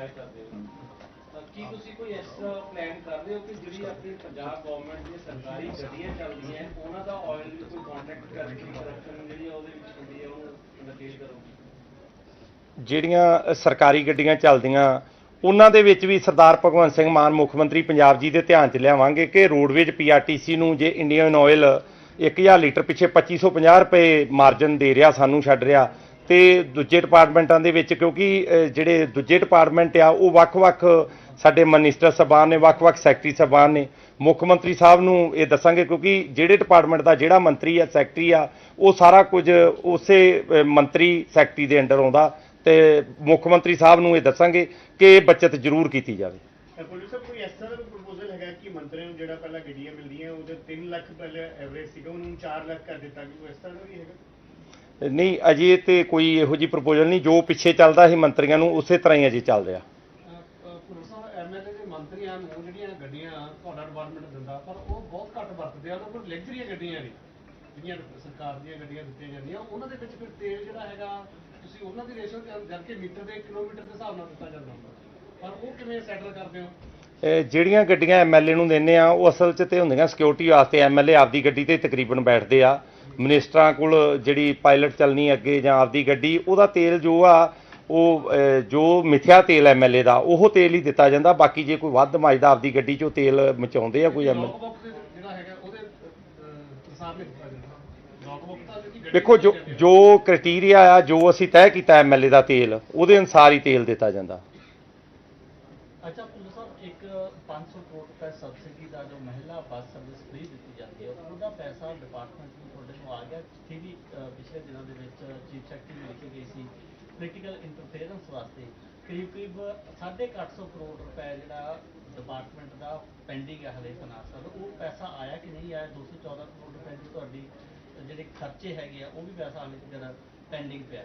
ਕਿ ਕਰਦੇ ਹੋ। ਤਾਂ ਕੀ ਤੁਸੀਂ ਕੋਈ ਇਸ ਤਰ੍ਹਾਂ ਪਲਾਨ ਕਰਦੇ ਹੋ ਕਿ ਜਿਹੜੀ ਆਪਣੀ ਪੰਜਾਬ ਗਵਰਨਮੈਂਟ ਦੀਆਂ ਸਰਕਾਰੀ ਗੱਡੀਆਂ ਚੱਲਦੀਆਂ, ਉਹਨਾਂ ਦਾ ਆਇਲ ਵੀ ਕੋਈ ਕੰਟਰੈਕਟ ਕਰਕੇ ਕਰਪਸ਼ਨ ਜਿਹੜੀ ਆ ਉਹਦੇ ਵਿੱਚ ਹੁੰਦੀ ਹੈ ਉਹਨੂੰ ਨਕੇਲ ਕਰੋ ਜਿਹੜੀਆਂ ਸਰਕਾਰੀ ਗੱਡੀਆਂ ਚੱਲਦੀਆਂ, ਉਹਨਾਂ ਦੇ ਵਿੱਚ ਵੀ ਸਰਦਾਰ ਭਗਵੰਤ ਸਿੰਘ ਮਾਨ ਮੁੱਖ ਮੰਤਰੀ ਪੰਜਾਬ ਜੀ ਦੇ ਧਿਆਨ 'ਚ ਲਿਆਵਾਂਗੇ ਕਿ ਰੋਡਵੇਜ ਪੀਆਰਟੀਸੀ ਨੂੰ ਜੇ ਇੰਡੀਅਨ ਆਇਲ 1000 ਲੀਟਰ ਪਿੱਛੇ 2550 ਰੁਪਏ ਮਾਰਜਨ ਦੇ ਰਿਹਾ, ਸਾਨੂੰ ਛੱਡ ਰਿਹਾ। ਤੇ ਦੂਜੇ ਡਿਪਾਰਟਮੈਂਟਾਂ ਦੇ ਵਿੱਚ ਕਿਉਂਕਿ ਜਿਹੜੇ ਦੂਜੇ ਡਿਪਾਰਟਮੈਂਟ ਆ ਉਹ ਵੱਖ-ਵੱਖ ਸਾਡੇ ਮਨਿਸਟਰ ਸਾਹਿਬਾਨ ਨੇ ਵੱਖ-ਵੱਖ ਸੈਕਟਰੀ ਸਾਹਿਬਾਨ ਨੇ। ਮੁੱਖ ਮੰਤਰੀ ਸਾਹਿਬ ਨੂੰ ਇਹ ਦੱਸਾਂਗੇ ਕਿਉਂਕਿ ਜਿਹੜੇ ਡਿਪਾਰਟਮੈਂਟ ਦਾ ਜਿਹੜਾ ਮੰਤਰੀ ਆ ਸੈਕਟਰੀ ਆ ਉਹ ਸਾਰਾ ਕੁਝ ਉਸੇ ਮੰਤਰੀ ਸੈਕਟਰੀ ਦੇ ਅੰਡਰ ਆਉਂਦਾ। ਤੇ ਮੁੱਖ ਮੰਤਰੀ ਸਾਹਿਬ ਨੂੰ ਇਹ ਦੱਸਾਂਗੇ ਕਿ ਇਹ ਬਚਤ ਜ਼ਰੂਰ ਕੀਤੀ ਜਾਵੇ। ਅ, ਸਾਹਿਬ ਕੋਈ ਇਸ ਤਰ੍ਹਾਂ ਦਾ ਪ੍ਰਪੋਜ਼ਲ ਹੈਗਾ ਕਿ ਮੰਤਰੀਆਂ ਨੂੰ ਜਿਹੜਾ ਪਹਿਲਾਂ ਗੱਡੀਆਂ ਮਿਲਦੀਆਂ ਉਹਦੇ 3 ਲੱਖ ਪਹਿਲੇ ਐਵਰੇਜ ਸੀਗਾ ਉਹਨੂੰ 4 ਲੱਖ ਕਰ ਦਿੱਤਾ ਕਿ ਉਹ ਇਸ ਤਰ੍ਹਾਂ ਦਾ ਵੀ ਹੈਗਾ? ਨਹੀਂ ਅਜੇ ਤੇ ਕੋਈ ਇਹੋ ਜੀ ਪ੍ਰਪੋਜ਼ਲ ਨਹੀਂ ਜੋ ਪਿੱਛੇ ਚੱਲਦਾ ਸੀ ਮੰਤਰੀਆਂ ਨੂੰ ਉਸੇ ਤਰ੍ਹਾਂ ਹੀ ਅਜੇ ਚੱਲ ਰਿਹਾ। ਪੁਲਿਸ ਸਾਹਿਬ ਐਮਐਲਏ ਦੇ ਮੰਤਰੀਆਂ ਨੂੰ ਜਿਹੜੀਆਂ ਗੱਡੀਆਂ ਤੁਹਾਡਾ ਡਿਪਾਰਟਮੈਂਟ ਦਿੰਦਾ ਪਰ ਉਹ ਬਹੁਤ ਘੱਟ ਵਰਤਦੇ ਆ ਉਹਨਾਂ ਕੋਲ ਲਗਜ਼ਰੀਆਂ ਗੱਡੀਆਂ ਨੇ ਜਿਹੜੀਆਂ ਸਰਕਾਰ ਦੀਆਂ ਗੱਡੀਆਂ ਦਿੱਤੀਆਂ ਜਾਂਦੀਆਂ ਉਹਨਾਂ ਦੇ ਵਿੱਚ ਫਿਰ ਤੇਲ ਜਿਹੜਾ ਹੈਗਾ ਤੁਸੀਂ ਉਹਨਾਂ ਦੀ ਰੇਸ਼ੋ ਕਰਕੇ ਮੀਟਰ ਦੇ ਕਿਲੋਮੀਟਰ ਦੇ ਹਿਸਾਬ ਨਾਲ ਦਿੱਤਾ ਜਾਂਦਾ ਹੁੰਦਾ। ਪਰ ਉਹ ਕਿਵੇਂ ਸੈਟਲ ਕਰਦੇ ਹੋ? ਇਹ ਜਿਹੜੀਆਂ ਗੱਡੀਆਂ ਐਮਐਲਏ ਨੂੰ ਦਿੰਦੇ ਆ ਉਹ ਅਸਲ 'ਚ ਤੇ ਹੁੰਦੀਆਂ ਸਿਕਿਉਰਿਟੀ ਵਾਸਤੇ ਐਮਐਲਏ ਆਪਦੀ ਗੱਡੀ ਤੇ ਤਕਰੀਬਨ ਬੈਠਦੇ ਆ। ਮਿਨਿਸਟਰਾਂ ਕੋਲ ਜਿਹੜੀ ਪਾਇਲਟ ਚੱਲਣੀ ਅੱਗੇ ਜਾਂ ਆਪਦੀ ਗੱਡੀ ਉਹਦਾ ਤੇਲ ਜੋ ਆ ਉਹ ਜੋ ਮਿਥਿਆ ਤੇਲ ਐਮਐਲਏ ਦਾ ਉਹ ਤੇਲ ਹੀ ਦਿੱਤਾ ਜਾਂਦਾ। ਬਾਕੀ ਜੇ ਕੋਈ ਵੱਧ ਮੱਚਦਾ ਆਪਦੀ ਗੱਡੀ 'ਚੋਂ ਤੇਲ ਮਚਾਉਂਦੇ ਆ ਕੋਈ ਐਮਐਲਏ ਜਿਹੜਾ ਹੈਗਾ ਉਹਦੇ ਹਿਸਾਬ ਦਿੱਤਾ ਜਾਂਦਾ। ਦੇਖੋ ਜੋ। ਜੋ ਕ੍ਰਾਈਟੇਰੀਆ ਆ ਜੋ ਅਸੀਂ ਤੈਅ ਕੀਤਾ ਐਮਐਲਏ ਦਾ ਤੇਲ ਉਹਦੇ ਅਨੁਸਾਰ ਹੀ ਤੇਲ ਦਿੱਤਾ ਜਾਂਦਾ। ਅੱਛਾ ਪੁਲਿਸ ਸਾਹਿਬ ਇੱਕ 500 ਕਰੋੜ ਰੁਪਏ ਸਬਸਿਡੀ ਦਾ ਜੋ ਮਹਿਲਾ ਬੱਸ ਸਰਵਿਸ ਫ੍ਰੀ ਦਿੱਤੀ ਜਾਂਦੀ ਹੈ ਉਹਦਾ ਪੈਸਾ ਡਿਪਾਰਟਮੈਂਟ ਨੂੰ ਤੁਹਾਡੇ ਨੂੰ ਚਿੱਠੀ ਵੀ ਪਿਛਲੇ ਦਿਨਾਂ ਦੇ ਵਿੱਚ ਚੀਫ ਸੈਕਟਰੀ ਨੂੰ ਲਿਖੀ ਗਈ ਸੀ ਪੋਲੀਟੀਕਲ ਇੰਟਰਫੇਰੈਂਸ ਵਾਸਤੇ। ਕਰੀਬ ਕਰੀਬ 850 ਕਰੋੜ ਰੁਪਏ ਜਿਹੜਾ ਡਿਪਾਰਟਮੈਂਟ ਦਾ ਪੈਂਡਿੰਗ ਹੈ ਹਲੇ ਫਾਈਨਾਂਸ ਦਾ ਉਹ ਪੈਸਾ ਆਇਆ ਕਿ ਨਹੀਂ ਆਇਆ? 214 ਕਰੋੜ ਰੁਪਏ ਦੀ ਤੁਹਾਡੀ ਜਿਹੜੇ ਖਰਚੇ ਹੈਗੇ ਆ ਉਹ ਵੀ ਪੈਸਾ ਹਲੇ ਜਿਹੜਾ ਪੈਂਡਿੰਗ ਪਿਆ।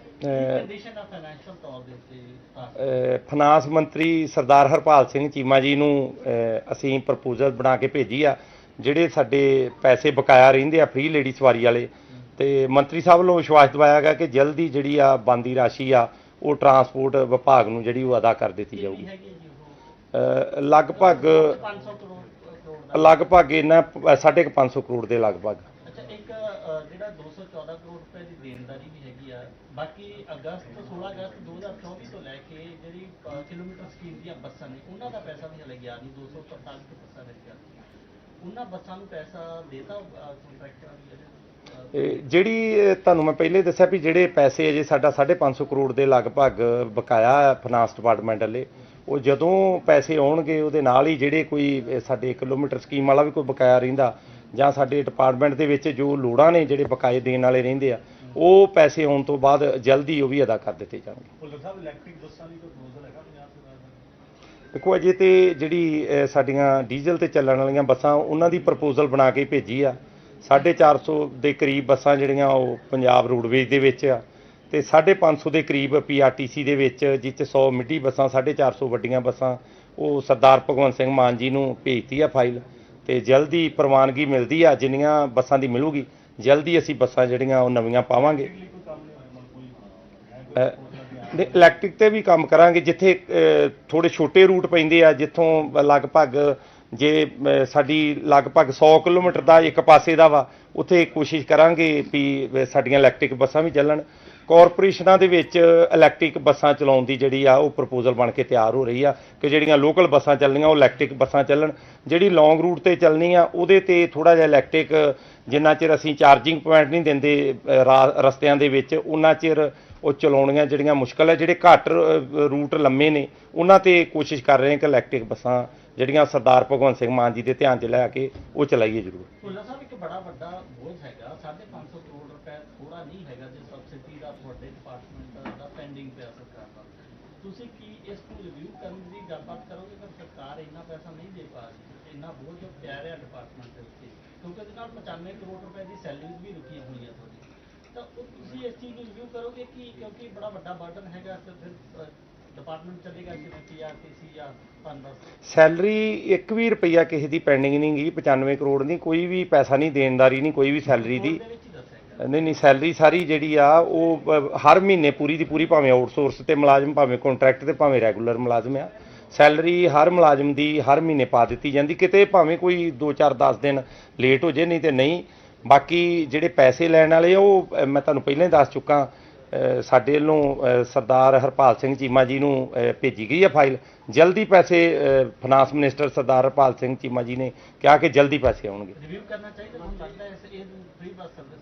ਕੰਡੀਸ਼ਨ ਆ ਫਾਈਨੈਂਸ਼ੀਅਲ ਤੌਰ ਦੇ ਉੱਤੇ ਫਾਈਨਾਂਸ ਮੰਤਰੀ ਸਰਦਾਰ ਹਰਪਾਲ ਸਿੰਘ ਚੀਮਾ ਜੀ ਨੂੰ ਅਸੀਂ ਪ੍ਰਪੋਜ਼ਲ ਬਣਾ ਕੇ ਭੇਜੀ ਆ ਜਿਹੜੇ ਸਾਡੇ ਪੈਸੇ ਬਕਾਇਆ ਰਹਿੰਦੇ ਆ ਫ੍ਰੀ ਲੇਡੀ ਸਵਾਰੀ ਵਾਲੇ ਤੇ ਮੰਤਰੀ ਸਾਹਿਬ ਵੱਲੋਂ ਵਿਸ਼ਵਾਸ ਦਿਵਾਇਆ ਗਿਆ ਕਿ ਜਲਦੀ ਜਿਹੜੀ ਆ ਬੰਦੀ ਰਾਸ਼ੀ ਆ ਉਹ ਟਰਾਂਸਪੋਰਟ ਵਿਭਾਗ ਨੂੰ ਜਿਹੜੀ ਉਹ ਅਦਾ ਕਰ ਦਿੱਤੀ ਜਾਊਗੀ। ਲਗਭਗ 500 ਕਰੋੜ ਕਰੋੜ ਦਾ ਲਗਭਗ ਇਹਨਾਂ 550 ਕਰੋੜ ਦੇ ਲਗਭਗ। ਅੱਛਾ ਇੱਕ ਜਿਹੜਾ 214 ਕਰੋੜ ਰੁਪਏ ਦੀ ਦੇਣਦਾਰੀ ਵੀ ਹੈਗੀ ਆ ਬਾਕੀ ਅਗਸਤ 16 ਅਗਸਤ 2024 ਤੋਂ ਲੈ ਕੇ ਜਿਹੜੀ ਕਿਲੋਮੀਟਰ ਸਕੀਮ ਦੀਆਂ ਬੱਸਾਂ ਨੇ ਉਹਨਾਂ ਦਾ ਪੈਸਾ ਵੀ ਹਲੇ ਗਿਆ ਨਹੀਂ 245 ਬੱਸਾਂ ਰਹਿ ਗਿਆ ਉਹਨਾਂ ਬੱਸਾਂ ਨੂੰ ਪੈਸਾ ਦੇਤਾ ਕੰਟਰੈਕਟਰਾਂ ਦੀ ਜਿਹੜੇ ਤੁਹਾਨੂੰ ਮੈਂ ਪਹਿਲੇ ਦੱਸਿਆ ਵੀ ਜਿਹੜੇ ਪੈਸੇ ਅਜੇ ਸਾਡਾ 550 ਕਰੋੜ ਦੇ ਲਗਭਗ ਬਕਾਇਆ ਫਾਈਨਾਂਸ ਡਿਪਾਰਟਮੈਂਟ ਵਾਲੇ ਉਹ ਜਦੋਂ ਪੈਸੇ ਆਉਣਗੇ ਉਹਦੇ ਨਾਲ ਹੀ ਜਿਹੜੇ ਕੋਈ ਸਾਡੇ ਕਿਲੋਮੀਟਰ ਸਕੀਮ ਵਾਲਾ ਵੀ ਕੋਈ ਬਕਾਇਆ ਰਹਿੰਦਾ ਜਾਂ ਸਾਡੇ ਡਿਪਾਰਟਮੈਂਟ ਦੇ ਵਿੱਚ ਜੋ ਲੋੜਾਂ ਨੇ ਜਿਹੜੇ ਬਕਾਏ ਦੇਣ ਵਾਲੇ ਰਹਿੰਦੇ ਆ ਉਹ ਪੈਸੇ ਆਉਣ ਤੋਂ ਬਾਅਦ ਜਲਦੀ ਉਹ ਵੀ ਅਦਾ ਕਰ ਦਿੱਤੇ ਜਾਣਗੇ। ਭੁੱਲਰ ਸਾਹਿਬ ਇਲੈਕਟ੍ਰਿਕ ਬੱਸਾਂ ਦੀ ਕੋਈ ਪ੍ਰਪੋਜ਼ਲ ਹੈਗਾ ਪੰਜਾਬ ਸਰਕਾਰ ਦਾ? ਦੇਖੋ ਅਜੇ ਤੇ ਜਿਹੜੀ ਸਾਡੀਆਂ ਡੀਜ਼ਲ ਤੇ ਚੱਲਣ ਵਾਲੀਆਂ ਬੱਸਾਂ ਉਹਨਾਂ ਦੀ ਪ੍ਰਪੋਜ਼ਲ ਬਣਾ ਕੇ ਭੇਜੀ ਆ। 450 ਦੇ ਕਰੀਬ ਬੱਸਾਂ ਜਿਹੜੀਆਂ ਉਹ ਪੰਜਾਬ ਰੋਡਵੇਜ਼ ਦੇ ਵਿੱਚ ਆ ਤੇ 550 ਦੇ ਕਰੀਬ ਪੀਆਰਟੀਸੀ ਦੇ ਵਿੱਚ ਜਿਸ 'ਚ 100 ਮਿੱਡੀ ਬੱਸਾਂ 450 ਵੱਡੀਆਂ ਬੱਸਾਂ ਉਹ ਸਰਦਾਰ ਭਗਵੰਤ ਸਿੰਘ ਮਾਨ ਜੀ ਨੂੰ ਭੇਜਤੀ ਆ ਫਾਈਲ। ਤੇ ਜਲਦੀ ਪ੍ਰਵਾਨਗੀ ਮਿਲਦੀ ਆ ਜਿੰਨੀਆਂ ਬੱਸਾਂ ਦੀ ਮਿਲੂਗੀ ਜਲਦੀ ਅਸੀਂ ਬੱਸਾਂ ਜਿਹੜੀਆਂ ਉਹ ਨਵੀਆਂ ਪਾਵਾਂਗੇ। ਇਲੈਕਟ੍ਰਿਕ ਤੇ ਵੀ ਕੰਮ ਕਰਾਂਗੇ ਜਿੱਥੇ ਅ, ਥੋੜੇ ਛੋਟੇ ਰੂਟ ਪੈਂਦੇ ਆ ਜਿੱਥੋਂ ਲਗਭਗ ਜੇ ਸਾਡੀ ਲਗਭਗ 100 ਕਿਲੋਮੀਟਰ ਦਾ ਇੱਕ ਪਾਸੇ ਦਾ ਵਾ, ਉੱਥੇ ਕੋਸ਼ਿਸ਼ ਕਰਾਂਗੇ ਵੀ ਸਾਡੀਆਂ ਇਲੈਕਟ੍ਰਿਕ ਬੱਸਾਂ ਵੀ ਚੱਲਣ। ਕਾਰਪੋਰੇਸ਼ਨਾਂ ਦੇ ਵਿੱਚ ਇਲੈਕਟ੍ਰਿਕ ਬੱਸਾਂ ਚਲਾਉਣ ਦੀ ਜਿਹੜੀ ਆ, ਉਹ ਪ੍ਰਪੋਜ਼ਲ ਬਣ ਕੇ ਤਿਆਰ ਹੋ ਰਹੀ ਆ ਕਿ ਜਿਹੜੀਆਂ ਲੋਕਲ ਬੱਸਾਂ ਚੱਲਣੀਆਂ, ਉਹ ਇਲੈਕਟ੍ਰਿਕ ਬੱਸਾਂ ਚੱਲਣ। ਜਿਹੜੀ ਲੌਂਗ ਰੂਟ ਤੇ ਚੱਲਣੀ ਆ, ਉਹਦੇ ਤੇ ਥੋੜਾ ਜਿਹਾ ਇਲੈਕਟ੍ਰਿਕ ਜਿੰਨਾ ਚਿਰ ਅਸੀਂ ਚਾਰਜਿੰਗ ਪੁਆਇੰਟ ਨਹੀਂ ਦਿੰਦੇ ਰਾ- ਰਸਤਿਆਂ ਦੇ ਵਿੱਚ, ਉਹਨਾਂ ਚਿਰ ਉਹ ਚਲਾਉਣੀਆਂ ਜਿਹੜੀਆਂ ਮੁਸ਼ਕਲ ਹੈ ਜਿਹੜੇ ਘੱਟ ਰੂਟ ਲੰਮੇ ਨੇ, ਉਹਨਾਂ ਤੇ ਕੋਸ਼ਿਸ਼ ਕਰ ਰਹੇ ਹਾਂ ਕਿ ਇਲੈਕਟ੍ਰਿਕ ਬੱਸਾਂ ਜਿਹੜੀਆਂ ਸਰਦਾਰ ਭਗਵੰਤ ਸਿੰਘ ਮਾਨ ਜੀ ਦੇ ਧਿਆਨ 'ਚ ਲੈ ਕੇ ਉਹ ਚਲਾਈਏ ਜ਼ਰੂਰ। ਭੁੱਲਰ ਸਾਹਿਬ, ਇੱਕ ਬੜਾ ਵੱਡਾ ਬੋਝ ਹੈਗਾ। 550 ਕਰੋੜ ਰੁਪਏ ਥੋੜਾ ਨਹੀਂ ਹੈਗਾ ਜੇ ਸਬਸਿਡੀ ਦਾ ਤੁਹਾਡੇ ਡਿਪਾਰਟਮੈਂਟ ਦਾ ਪੈਂਡਿੰਗ ਪਿਆ ਸਰਕਾਰ ਦਾ। ਤੁਸੀਂ ਕੀ ਇਸ ਨੂੰ ਰਿਵਿਊ ਕਰਨ ਦੀ ਗੱਲਬਾਤ ਕਰੋਗੇ? ਪਰ ਸਰਕਾਰ ਇੰਨਾ ਪੈਸਾ ਨਹੀਂ ਦੇ ਪਾ ਰਹੀ। ਇੰਨਾ ਬੋਝ ਪੈ ਰਿਹਾ ਡਿਪਾਰਟਮੈਂਟ ਦੇ ਉੱਤੇ। ਕਿਉਂਕਿ ਉਹਦੇ ਨਾਲ 95 ਕਰੋੜ ਰੁਪਏ ਦੀ ਸੈਲਰੀ ਵੀ ਰੁਕੀ ਹੋਈ ਹੈ ਤੁਹਾਡੀ ਤਾਂ ਉਹ ਤੁਸੀਂ ਇਸ ਚੀਜ਼ ਨੂੰ ਰਿਵਿਊ ਕਰੋਗੇ ਕਿ ਕਿਉਂਕਿ ਬੜਾ ਵੱਡਾ ਬਰਡਨ ਹੈਗਾ ਤੇ ਡਿਪਾਰਟਮੈਂਟ ਚੱਲੇਗਾ ਕਿਵੇਂ ਪੀਆਰਟੀਸੀ ਜਾਂ ਤੁਹਾਨੂੰ ਸੈਲਰੀ ਇੱਕ ਵੀ ਰੁਪਈਆ ਕਿਸੇ ਦੀ ਪੈਂਡਿੰਗ ਨਹੀਂ ਗਈ 95 ਕਰੋੜ ਦੀ ਕੋਈ ਵੀ ਪੈਸਾ ਨਹੀਂ ਦੇਣਦਾਰੀ ਨਹੀਂ ਕੋਈ ਵੀ ਸੈਲਰੀ ਦੀ। ਨਹੀਂ ਨਹੀਂ ਸੈਲਰੀ ਸਾਰੀ ਜਿਹੜੀ ਆ ਉਹ ਹਰ ਮਹੀਨੇ ਪੂਰੀ ਦੀ ਪੂਰੀ ਭਾਵੇਂ ਆਊਟਸੋਰਸ ਤੇ ਮੁਲਾਜ਼ਮ ਭਾਵੇਂ ਕੰਟਰੈਕਟ ਤੇ ਭਾਵੇਂ ਰੈਗੂਲਰ ਮੁਲਾਜ਼ਮ ਆ। ਸੈਲਰੀ ਹਰ ਮੁਲਾਜ਼ਮ ਦੀ ਹਰ ਮਹੀਨੇ ਪਾ ਦਿੱਤੀ ਜਾਂਦੀ ਕਿਤੇ ਭਾਵੇਂ ਕੋਈ 2-4 10 ਦਿਨ ਲੇਟ ਹੋ ਜੇ ਨਹੀਂ ਤੇ ਨਹੀਂ। ਬਾਕੀ ਜਿਹੜੇ ਪੈਸੇ ਲੈਣ ਵਾਲੇ ਆ, ਉਹ ਮੈਂ ਤੁਹਾਨੂੰ ਪਹਿਲਾਂ ਹੀ ਦੱਸ ਚੁੱਕਾ ਸਾਡੇ ਵੱਲੋਂ ਸਰਦਾਰ ਹਰਪਾਲ ਸਿੰਘ ਚੀਮਾ ਜੀ ਨੂੰ ਭੇਜੀ ਗਈ ਹੈ ਫਾਈਲ। ਜਲਦੀ ਪੈਸੇ ਫਾਈਨਾਂਸ ਮਿਨਿਸਟਰ ਸਰਦਾਰ ਹਰਪਾਲ ਸਿੰਘ ਚੀਮਾ ਜੀ ਨੇ ਕਿਹਾ ਕਿ ਜਲਦੀ ਪੈਸੇ ਆਉਣਗੇ। ਰਿਵਿਊ ਕਰਨਾ ਚਾਹੀਦਾ ਤੁਹਾਨੂੰ ਲੱਗਦਾ ਹੈ ਇਸ ਇਹ ਫ੍ਰੀ ਬੱਸ ਸਰਵਿਸ